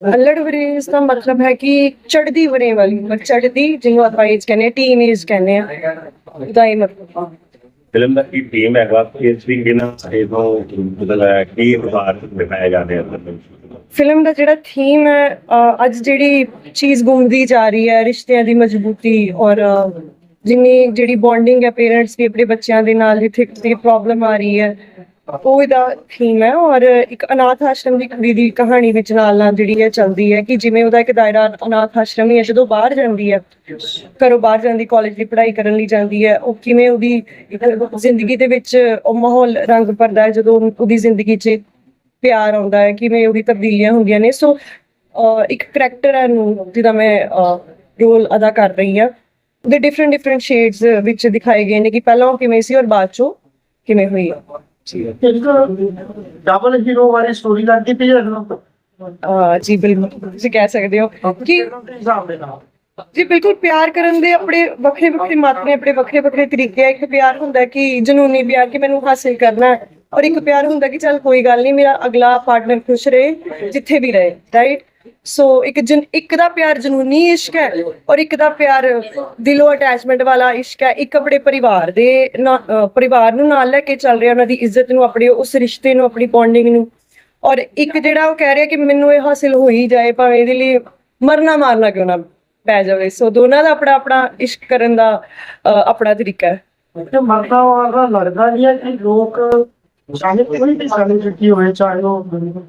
ਵਰੇਸ ਦਾ ਮਤਲਬ ਹੈ ਕਿ ਚੜਦੀ ਵਰੇ ਵਾਲੀ ਪਰ ਚੜਦੀ ਜਿਹਨੂੰ ਆਪਾਂ ਏਜ ਕਹਿੰਦੇ ਆ ਟੀਨ ਏਜ ਕਹਿੰਦੇ ਆ ਦਾ ਹੀ ਮਤਲਬ ਫਿਲਮ ਦਾ ਕੀ ਥੀਮ ਹੈਗਾ? ਇਸ ਤਰੀਕੇ ਨਾਲ ਇਹਨੂੰ ਮਤਲਬ ਹੈ ਕੀ ਵਿਵਹਾਰ ਦਿਖਾਇਆ ਜਾ ਰਿਹਾ ਹੈ। ਫਿਲਮ ਦਾ ਜਿਹੜਾ ਥੀਮ ਹੈ ਅੱਜ ਜਿਹੜੀ ਚੀਜ਼ ਗੁੰਮਦੀ ਜਾ ਰਹੀ ਹੈ ਰਿਸ਼ਤਿਆਂ ਦੀ ਮਜ਼ਬੂਤੀ ਔਰ ਜਿੰਨੀ ਜਿਹੜੀ ਬੌਂਡਿੰਗ ਹੈ ਪੇਰੈਂਟਸ ਦੀ ਆਪਣੇ ਬੱਚਿਆਂ ਦੇ ਨਾਲ ਜਿੱਥੇ ਕਿਤੇ ਪ੍ਰੋਬਲਮ ਆ ਰਹੀ ਹੈ ਉਹ ਇਹਦਾ ਥੀਮ ਹੈ ਔਰ ਇੱਕ ਅਨਾਥ ਆਸ਼ਰਮ ਦੀ ਕੁੜੀ ਦੀ ਕਹਾਣੀ ਵਿੱਚ ਨਾਲ ਨਾਲ ਜਿਹੜੀ ਹੈ ਚੱਲਦੀ ਹੈ ਕਿ ਜਿਵੇਂ ਉਹਦਾ ਇੱਕ ਦਾਇਰਾ ਅਨਾਥ ਆਸ਼ਰਮ ਹੀ ਹੈ ਜਦੋਂ ਬਾਹਰ ਜਾਂਦੀ ਹੈ ਘਰੋਂ ਬਾਹਰ ਜਾਂਦੀ ਕਾਲਜ ਦੀ ਪੜ੍ਹਾਈ ਕਰਨ ਲਈ ਜਾਂਦੀ ਹੈ ਉਹ ਕਿਵੇਂ ਉਹਦੀ ਜ਼ਿੰਦਗੀ ਦੇ ਵਿੱਚ ਉਹ ਮਾਹੌਲ ਰੰਗ ਭਰਦਾ ਹੈ ਜਦੋਂ ਉਹਦੀ ਜ਼ਿੰਦਗੀ 'ਚ ਪਿਆਰ ਆਉਂਦਾ ਹੈ ਕਿਵੇਂ ਉਹਦੀ ਤਬਦੀਲੀਆਂ ਹੁੰਦੀਆਂ ਨੇ। ਸੋ ਅਹ, ਇੱਕ ਕਰੈਕਟਰ ਹੈ ਨੂੰ ਜਿਹਦਾ ਮੈਂ ਰੋਲ ਅਦਾ ਕਰ ਰਹੀ ਹਾਂ। ਉਹਦੇ ਡਿਫਰੈਂਟ ਡਿਫਰੈਂਟ ਸ਼ੇਡਸ ਵਿੱਚ ਦਿਖਾਏ ਗਏ ਨੇ ਕਿ ਪਹਿਲਾਂ ਉਹ ਕਿਵੇਂ ਸੀ ਔਰ ਬਾਅਦ ਚੋਂ ਕਿਵੇਂ ਹੋਈ। ਹੈ ਡਬਲ ਹੀਰੋ ਵਾਲੀ ਸਟੋਰੀ ਲੱਗਦੀ ਪਈ ਹੈ ਨਾ ਅਹ, ਜੀ ਬਿਲਕੁਲ। ਤੁਸੀਂ ਕਹਿ ਸਕਦੇ ਹੋ ਕਿ ਹਿਸਾਬ ਦੇ ਨਾਲ। ਜੀ ਬਿਲਕੁਲ ਪਿਆਰ ਕਰਨ ਦੇ ਆਪਣੇ ਵੱਖਰੇ ਵੱਖਰੇ ਮਾਤਰੇ ਆਪਣੇ ਵੱਖਰੇ ਵੱਖਰੇ ਤਰੀਕੇ ਆ। ਇੱਕ ਪਿਆਰ ਹੁੰਦਾ ਕਿ ਜਨੂਨੀ ਪਿਆਰ ਕਿ ਮੈਨੂੰ ਹਾਸਿਲ ਕਰਨਾ ਹੈ। ਔਰ ਇੱਕ ਪਿਆਰ ਹੁੰਦਾ ਕਿ ਚੱਲ ਕੋਈ ਗੱਲ ਨਹੀਂ ਮੇਰਾ ਅਗਲਾ ਪਾਰਟਨਰ ਖੁਸ਼ ਰਹੇ ਜਿੱਥੇ ਵੀ ਰਹੇ ਰਾਈਟ ਸੋ ਇੱਕ ਜਨ ਇੱਕ ਦਾ ਪਿਆਰ ਜਨੂਨੀ ਇਸ਼ਕ ਹੈ ਔਰ ਇੱਕ ਦਾ ਪਿਆਰ ਦਿਲੋਂ ਅਟੈਚਮੈਂਟ ਵਾਲਾ ਇਸ਼ਕ ਹੈ। ਇੱਕ ਆਪਣੇ ਪਰਿਵਾਰ ਦੇ ਪਰਿਵਾਰ ਨੂੰ ਨਾਲ ਲੈ ਕੇ ਚੱਲ ਰਿਹਾ, ਉਹਨਾਂ ਦੀ ਇੱਜ਼ਤ ਨੂੰ, ਆਪਣੇ ਉਸ ਰਿਸ਼ਤੇ ਨੂੰ, ਆਪਣੀ ਬੌਂਡਿੰਗ ਨੂੰ। ਔਰ ਇੱਕ ਜਿਹੜਾ ਉਹ ਕਹਿ ਰਿਹਾ ਕਿ ਮੈਨੂੰ ਇਹ ਹਾਸਿਲ ਹੋ ਹੀ ਜਾਏ, ਭਾਵੇਂ ਇਹਦੇ ਲਈ ਮਰਨਾ ਮਾਰਨਾ ਕਿਉਂ ਨਾ ਪੈ ਜਾਵੇ। ਸੋ ਦੋਨਾਂ ਦਾ ਆਪਣਾ ਆਪਣਾ ਇਸ਼ਕ ਕਰਨ ਦਾ ਆਪਣਾ ਤਰੀਕਾ ਹੈ। ਮਰਦਾ ਵਾਲਾ ਲੱਗਦਾ ਨਹੀਂ ਹੈ ਕਿ ਲੋਕ ਚਾਹੇ ਕੋਈ ਵੀ ਸੈਲਿਬ੍ਰਿਟੀ ਹੋਵੇ, ਚਾਹੇ ਉਹ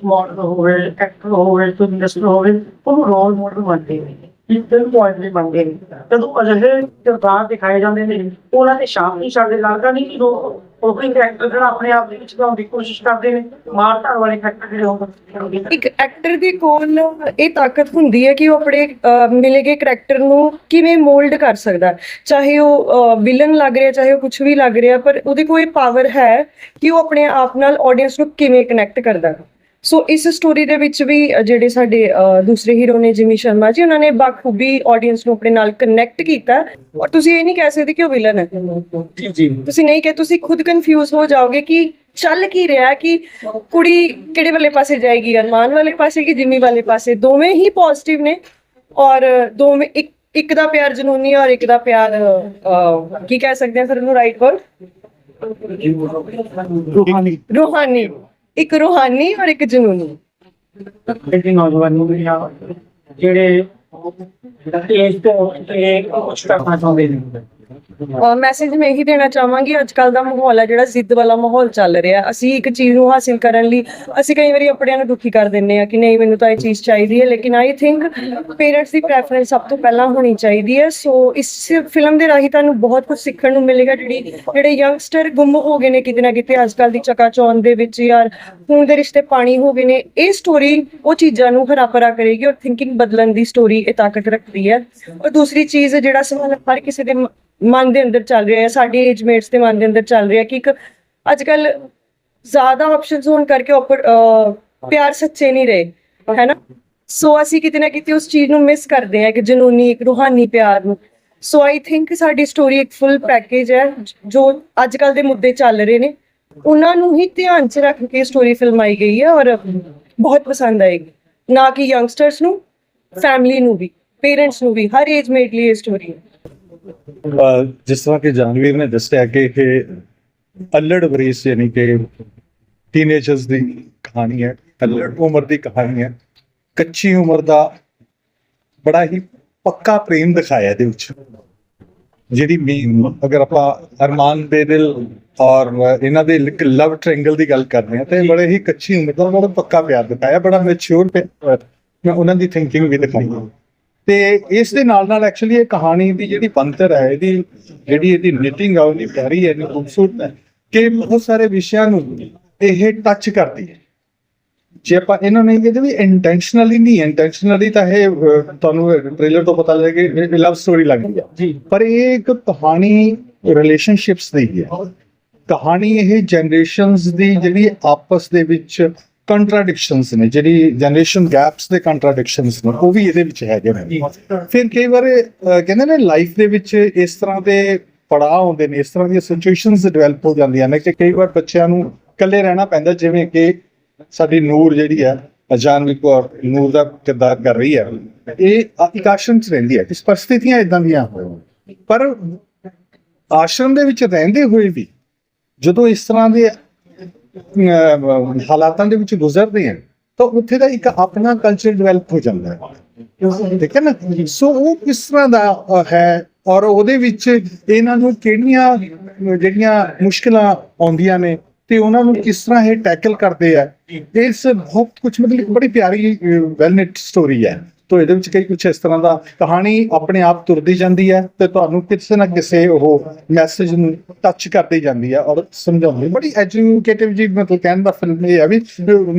ਮਾਡਲ ਹੋਵੇ ਐਕਟਰ ਹੋਵੇ ਕੋਈ ਮਿਨਿਸਟਰ ਹੋਵੇ ਉਹਨੂੰ ਰੋਲ ਮਾਡਲ ਮੰਨਦੇ ਨੇ। ਇੱਕ ਪੁਆਇੰਟ ਵੀ ਮੰਨਦੇ ਨੇ। ਜਦੋਂ ਅਜਿਹੇ ਕਿਰਦਾਰ ਦਿਖਾਏ ਜਾਂਦੇ ਨੇ, ਉਹਨਾਂ ਤੇ ਸ਼ਾਮ ਨਹੀਂ ਛੱਡਦੇ ਲੱਗਦਾ ਨਹੀਂ ਕਿ ਲੋਕ ਉਹ ਹੀ ਕਰੈਕਟਰ ਜਿਹੜਾ ਆਪਣੇ ਆਪ ਦੇ ਵਿੱਚ ਲਿਆਉਣ ਦੀ ਕੋਸ਼ਿਸ਼ ਕਰਦੇ ਨੇ, ਮਾਰ ਧਾਰ ਵਾਲੇ ਕਰੈਕਟਰ ਜਿਹੜੇ ਹੁੰਦੇ ਇੱਕ ਐਕਟਰ ਦੇ ਕੋਲ ਇਹ ਤਾਕਤ ਹੁੰਦੀ ਹੈ ਕਿ ਉਹ ਆਪਣੇ ਮਿਲੇ ਗਏ ਕਰੈਕਟਰ ਨੂੰ ਕਿਵੇਂ ਮੋਲਡ ਕਰ ਸਕਦਾ ਚਾਹੇ ਉਹ ਵਿਲਨ ਲੱਗ ਰਿਹਾ, ਚਾਹੇ ਉਹ ਕੁਝ ਵੀ ਲੱਗ ਰਿਹਾ, ਪਰ ਉਹਦੇ ਕੋਲ ਇਹ ਪਾਵਰ ਹੈ ਕਿ ਉਹ ਆਪਣੇ ਆਪ ਨਾਲ ਆਡੀਅנס ਨੂੰ ਕਿਵੇਂ ਕਨੈਕਟ ਕਰਦਾ ਹੈ। ਸੋ ਇਸ ਸਟੋਰੀ ਦੇ ਵਿੱਚ ਵੀ ਜਿਹੜੇ ਸਾਡੇ ਦੂਸਰੇ ਹੀਰੋ ਨੇ ਜਿਮੀ ਸ਼ਰਮਾ ਜੀ ਉਹਨਾਂ ਨੇ ਬਾਖੂਬੀ ਆਡੀਅנס ਨੂੰ ਆਪਣੇ ਨਾਲ ਕਨੈਕਟ ਕੀਤਾ। ਔਰ ਤੁਸੀਂ ਇਹ ਨਹੀਂ ਕਹਿ ਸਕਦੇ ਕਿ ਉਹ ਵਿਲਨ ਹੈ। ਜੀ ਜੀ। ਤੁਸੀਂ ਨਹੀਂ ਕਿ ਤੁਸੀਂ ਖੁਦ ਕਨਫਿਊਜ਼ ਹੋ ਜਾਓਗੇ ਕਿ ਚੱਲ ਕੀ ਰਿਹਾ ਕਿ ਕੁੜੀ ਕਿਹੜੇ ਵਾਲੇ ਪਾਸੇ ਜਾਏਗੀ? ਅਰਮਾਨ ਵਾਲੇ ਪਾਸੇ ਕਿ ਜਿਮੀ ਵਾਲੇ ਪਾਸੇ? ਦੋਵੇਂ ਹੀ ਪੋਜ਼ਿਟਿਵ ਨੇ। ਔਰ ਦੋਵੇਂ ਇੱਕ ਇੱਕ ਦਾ ਪਿਆਰ ਜਨੂਨੀ ਔਰ ਇੱਕ ਦਾ ਪਿਆਰ ਕੀ ਕਹਿ ਸਕਦੇ ਹਾਂ ਫਿਰ ਉਹਨੂੰ ਰਾਈਟ ਵਰਡ ਰੂਹਾਨੀ। ਰੂਹਾਨੀ। ਇੱਕ ਰੂਹਾਨੀ ਔਰ ਇੱਕ ਜਨੂਨੀ। ਜਿਹੜੇ ਨੌਜਵਾਨ ਮੁੰਡਿਆਂ ਜਿਹੜੇ ਏਜ ਤੋਂ ਤੇ ਕੁਝ ਕਰਨਾ ਚਾਹੁੰਦੇ ਨੇ। ਔਰ ਮੈਸੇਜ ਮੈਂ ਇਹੀ ਦੇਣਾ ਚਾਹਾਂਗੀ ਅੱਜ ਕੱਲ ਦਾ ਮਾਹੌਲ ਹੈ ਜਿਹੜਾ ਜ਼ਿੱਦ ਵਾਲਾ ਮਾਹੌਲ ਚੱਲ ਰਿਹਾ। ਅਸੀਂ ਇੱਕ ਚੀਜ਼ ਨੂੰ ਹਾਸਿਲ ਕਰਨ ਲਈ, ਅਸੀਂ ਕਈ ਵਾਰੀ ਆਪਣਿਆਂ ਨੂੰ ਦੁਖੀ ਕਰ ਦਿੰਨੇ ਆ ਕਿ ਨਹੀਂ, ਮੈਨੂੰ ਤਾਂ ਇਹ ਚੀਜ਼ ਚਾਹੀਦੀ ਹੈ, ਲੇਕਿਨ ਆਈ ਥਿੰਕ ਪੇਰੈਂਟਸ ਦੀ ਪ੍ਰੈਫਰੈਂਸ ਸਭ ਤੋਂ ਪਹਿਲਾਂ ਹੋਣੀ ਚਾਹੀਦੀ ਹੈ। ਸੋ ਇਸ ਫਿਲਮ ਦੇ ਰਾਹੀਂ ਤੁਹਾਨੂੰ ਬਹੁਤ ਕੁਝ ਸਿੱਖਣ ਨੂੰ ਮਿਲੇਗਾ, ਜਿਹੜੀ, ਜਿਹੜੇ ਯੰਗਸਟਰ ਗੁੰਮ ਹੋ ਗਏ ਨੇ ਕਿਤੇ ਨਾ ਕਿਤੇ ਅੱਜ ਕੱਲ ਦੀ ਚਕਾਚੌਂਧ ਦੇ ਵਿੱਚ, ਯਾਰ ਖੂਨ ਦੇ ਰਿਸ਼ਤੇ ਪਾਣੀ ਹੋ ਗਏ ਨੇ, ਇਹ ਸਟੋਰੀ ਉਹ ਚੀਜ਼ਾਂ ਨੂੰ ਹਰਾ ਭਰਾ ਕਰੇਗੀ ਔਰ ਥਿੰਕਿੰਗ ਬਦਲਣ ਦੀ ਸਟੋਰੀ ਇਹ ਤਾਕਤ ਰੱਖਦੀ ਹੈ। ਔਰ ਦੂਸਰੀ ਚੀਜ਼ ਜਿਹੜਾ ਸਵਾਲ ਹਰ ਕਿਸੇ ਦੇ ਮਨ ਦੇ ਅੰਦਰ ਚੱਲ ਰਿਹਾ ਹੈ, ਸਾਡੇ ਏਜਮੇਟਸ ਦੇ ਮਨ ਦੇ ਅੰਦਰ ਚੱਲ ਰਿਹਾ ਕਿ ਇੱਕ ਅੱਜ ਕੱਲ ਜ਼ਿਆਦਾ ਆਪਸ਼ਨਸ ਹੋਣ ਕਰਕੇ ਪਿਆਰ ਸੱਚੇ ਨਹੀਂ ਰਹੇ, ਹੈ ਨਾ? ਸੋ ਅਸੀਂ ਕਿਤੇ ਨਾ ਕਿਤੇ ਉਸ ਚੀਜ਼ ਨੂੰ ਮਿਸ ਕਰਦੇ ਹਾਂ ਇੱਕ ਜਨੂਨੀ ਇੱਕ ਰੂਹਾਨੀ ਪਿਆਰ ਨੂੰ। ਸੋ ਆਈ ਥਿੰਕ ਸਾਡੀ ਸਟੋਰੀ ਇੱਕ ਫੁੱਲ ਪੈਕੇਜ ਹੈ, ਜੋ ਅੱਜ ਕੱਲ ਦੇ ਮੁੱਦੇ ਚੱਲ ਰਹੇ ਨੇ। ਉਹਨਾਂ ਨੂੰ ਹੀ ਧਿਆਨ 'ਚ ਰੱਖ ਕੇ ਸਟੋਰੀ ਫਿਲਮਾਈ ਗਈ ਹੈ ਔਰ ਬਹੁਤ ਪਸੰਦ ਆਏਗੀ। ਨਾ ਕਿ ਯੰਗਸਟਰਸ ਨੂੰ ਫੈਮਿਲੀ ਨੂੰ ਵੀ ਪੇਰੈਂਟਸ ਨੂੰ ਵੀ, ਹਰ ਏਜ ਮੇਟ ਲਈ ਇਹ ਸਟੋਰੀ ਹੈ। ਜਿਸ ਤਰ੍ਹਾਂ ਕਿ ਜਾਨਵੀਰ ਨੇ ਦੱਸਿਆ ਕਿ ਇਹ ਅਲੜ ਵਰੀਸ ਯਾਨੀ ਕਿ ਟੀਨੇਜਰਸ ਦੀ ਕਹਾਣੀ ਹੈ ਅਲੜ ਉਮਰ ਦੀ ਕਹਾਣੀ ਹੈ। ਕੱਚੀ ਉਮਰ ਦਾ ਬੜਾ ਹੀ ਪੱਕਾ ਪ੍ਰੇਮ ਦਿਖਾਇਆ ਇਹਦੇ ਵਿੱਚ। ਜਿਹੜੀ ਅਗਰ ਆਪਾਂ ਅਰਮਾਨ ਬੇਦਿਲ ਔਰ ਇਹਨਾਂ ਦੇ ਇੱਕ ਲਵ ਟ੍ਰਾਇੰਗਲ ਦੀ ਗੱਲ ਕਰਦੇ ਹਾਂ, ਤੇ ਬੜੇ ਹੀ ਕੱਚੀ ਉਮਰ ਦਾ ਬੜਾ ਪੱਕਾ ਪਿਆਰ ਦਿਖਾਇਆ, ਬੜਾ ਮੈਚੁਰ ਮੈਂ ਉਹਨਾਂ ਦੀ ਥਿੰਕਿੰਗ ਵੀ ਦਿਖਾਈ। ਤੇ ਇਸ ਦੇ ਨਾਲ ਨਾਲ ਐਕਚੁਅਲੀ ਇਹ ਕਹਾਣੀ ਦੀ ਜਿਹੜੀ ਬੰਤਰ ਹੈ ਇਹਦੀ ਜਿਹੜੀ ਇਹਦੀ ਨਿਟਿੰਗ ਆ ਉਹਦੀ ਪਿਆਰੀ ਹੈ ਇਹਦੀ ਖੂਬਸੂਰਤ ਹੈ ਕਿ ਬਹੁਤ ਸਾਰੇ ਵਿਸ਼ਿਆਂ ਨੂੰ ਇਹ ਟੱਚ ਕਰਦੀ ਹੈ। ਜੇ ਆਪਾਂ ਇਹਨਾਂ ਨਹੀਂ ਕਹਿੰਦੇ ਵੀ ਇੰਟੈਂਸ਼ਨਲੀ ਨਹੀਂ ਇੰਟੈਂਸ਼ਨਲੀ ਤਾਂ ਇਹ ਤੁਹਾਨੂੰ ਟ੍ਰੇਲਰ ਤੋਂ ਪਤਾ ਲੱਗੇ ਕਿ ਲਵ ਸਟੋਰੀ ਲੱਗਦੀ ਹੈ। ਪਰ ਇਹ ਇੱਕ ਕਹਾਣੀ ਰਿਲੇਸ਼ਨਸ਼ਿਪਸ ਦੀ ਹੈ। ਕਹਾਣੀ ਇਹ ਜਨਰੇਸ਼ਨਸ ਦੀ ਜਿਹੜੀ ਆਪਸ ਦੇ ਵਿੱਚ ਕੰਟਰਡਿਕਸ਼ਨਸ ਨੇ, ਜਿਹੜੀ ਜਨਰੇਸ਼ਨ ਗੈਪਸ ਦੇ ਕੰਟਰਡਿਕਸ਼ਨਸ ਨੇ, ਉਹ ਵੀ ਇਹਦੇ ਵਿੱਚ ਹੈਗੇ ਨੇ। ਫਿਰ ਕਈ ਵਾਰ ਕਹਿੰਦੇ ਨੇ ਲਾਈਫ ਦੇ ਵਿੱਚ ਇਸ ਤਰ੍ਹਾਂ ਦੇ ਪੜਾਅ ਆਉਂਦੇ ਨੇ, ਇਸ ਤਰ੍ਹਾਂ ਦੀਆਂ ਸਿਚੁਏਸ਼ਨਸ ਡਿਵੈਲਪ ਹੋ ਜਾਂਦੀਆਂ ਨੇ ਕਿ ਕਈ ਵਾਰ ਬੱਚਿਆਂ ਨੂੰ ਇਕੱਲੇ ਰਹਿਣਾ ਪੈਂਦਾ, ਜਿਵੇਂ ਕਿ ਸਾਡੀ ਨੂਰ ਜਿਹੜੀ ਹੈ, ਅਜਾਨਵੀ ਕੌਰ, ਨੂਰ ਦਾ ਕਿਰਦਾਰ ਕਰ ਰਹੀ ਹੈ। ਇਹ ਆ- ਆਸ਼ਰਮ ਚ ਰਹਿੰਦੀ ਹੈ, ਇਸ ਪਰਿਸਥਿਤੀਆਂ ਇਦਾਂ ਦੀਆਂ ਹੋਈਆਂ ਪਰ ਆਸ਼ਰਮ ਦੇ ਵਿੱਚ ਰਹਿੰਦੇ ਹੋਏ ਵੀ ਜਦੋਂ ਇਸ ਤਰ੍ਹਾਂ ਦੇ ਹਾਲਾਤਾਂ ਦੇ ਵਿੱਚ ਗੁਜ਼ਰਦੇ ਹਨ ਤਾਂ ਉੱਥੇ ਦਾ ਇੱਕ ਆਪਣਾ ਕਲਚਰ ਡਿਵੈਲਪ ਹੋ ਜਾਂਦਾ ਹੈ। ਠੀਕ ਹੈ ਨਾ? ਸੋ ਉਹ ਕਿਸ ਤਰ੍ਹਾਂ ਦਾ ਹੈ ਔਰ ਉਹਦੇ ਵਿੱਚ ਇਹਨਾਂ ਨੂੰ ਕਿਹੜੀਆਂ, ਜਿਹੜੀਆਂ ਮੁਸ਼ਕਲਾਂ ਆਉਂਦੀਆਂ ਨੇ ਤੇ ਉਹਨਾਂ ਨੂੰ ਕਿਸ ਤਰ੍ਹਾਂ ਇਹ ਟੈਕਲ ਕਰਦੇ ਆ, ਇਸ ਬਹੁਤ ਕੁਝ ਮਤਲਬ ਬੜੀ ਪਿਆਰੀ ਵੈਲ ਨਿਟ ਸਟੋਰੀ ਹੈ। ਤੋ ਇਹਦੇ ਵਿੱਚ ਕਈ ਕੁਝ ਇਸ ਤਰ੍ਹਾਂ ਦਾ ਕਹਾਣੀ ਆਪਣੇ ਆਪ ਤੁਰਦੀ ਜਾਂਦੀ ਹੈ ਤੇ ਤੁਹਾਨੂੰ ਕਿਸੇ ਨਾ ਕਿਸੇ ਉਹ ਮੈਸੇਜ ਨੂੰ ਟੱਚ ਕਰਦੀ ਜਾਂਦੀ ਹੈ ਔਰ ਸਮਝਾਉਂਦੀ ਬੜੀ ਐਜੂਕੇਟਿਵ ਜੀ ਮਤਲਬ ਕਹਿਣ ਦਾ ਫਿਲਮ ਇਹ ਹੈ ਵੀ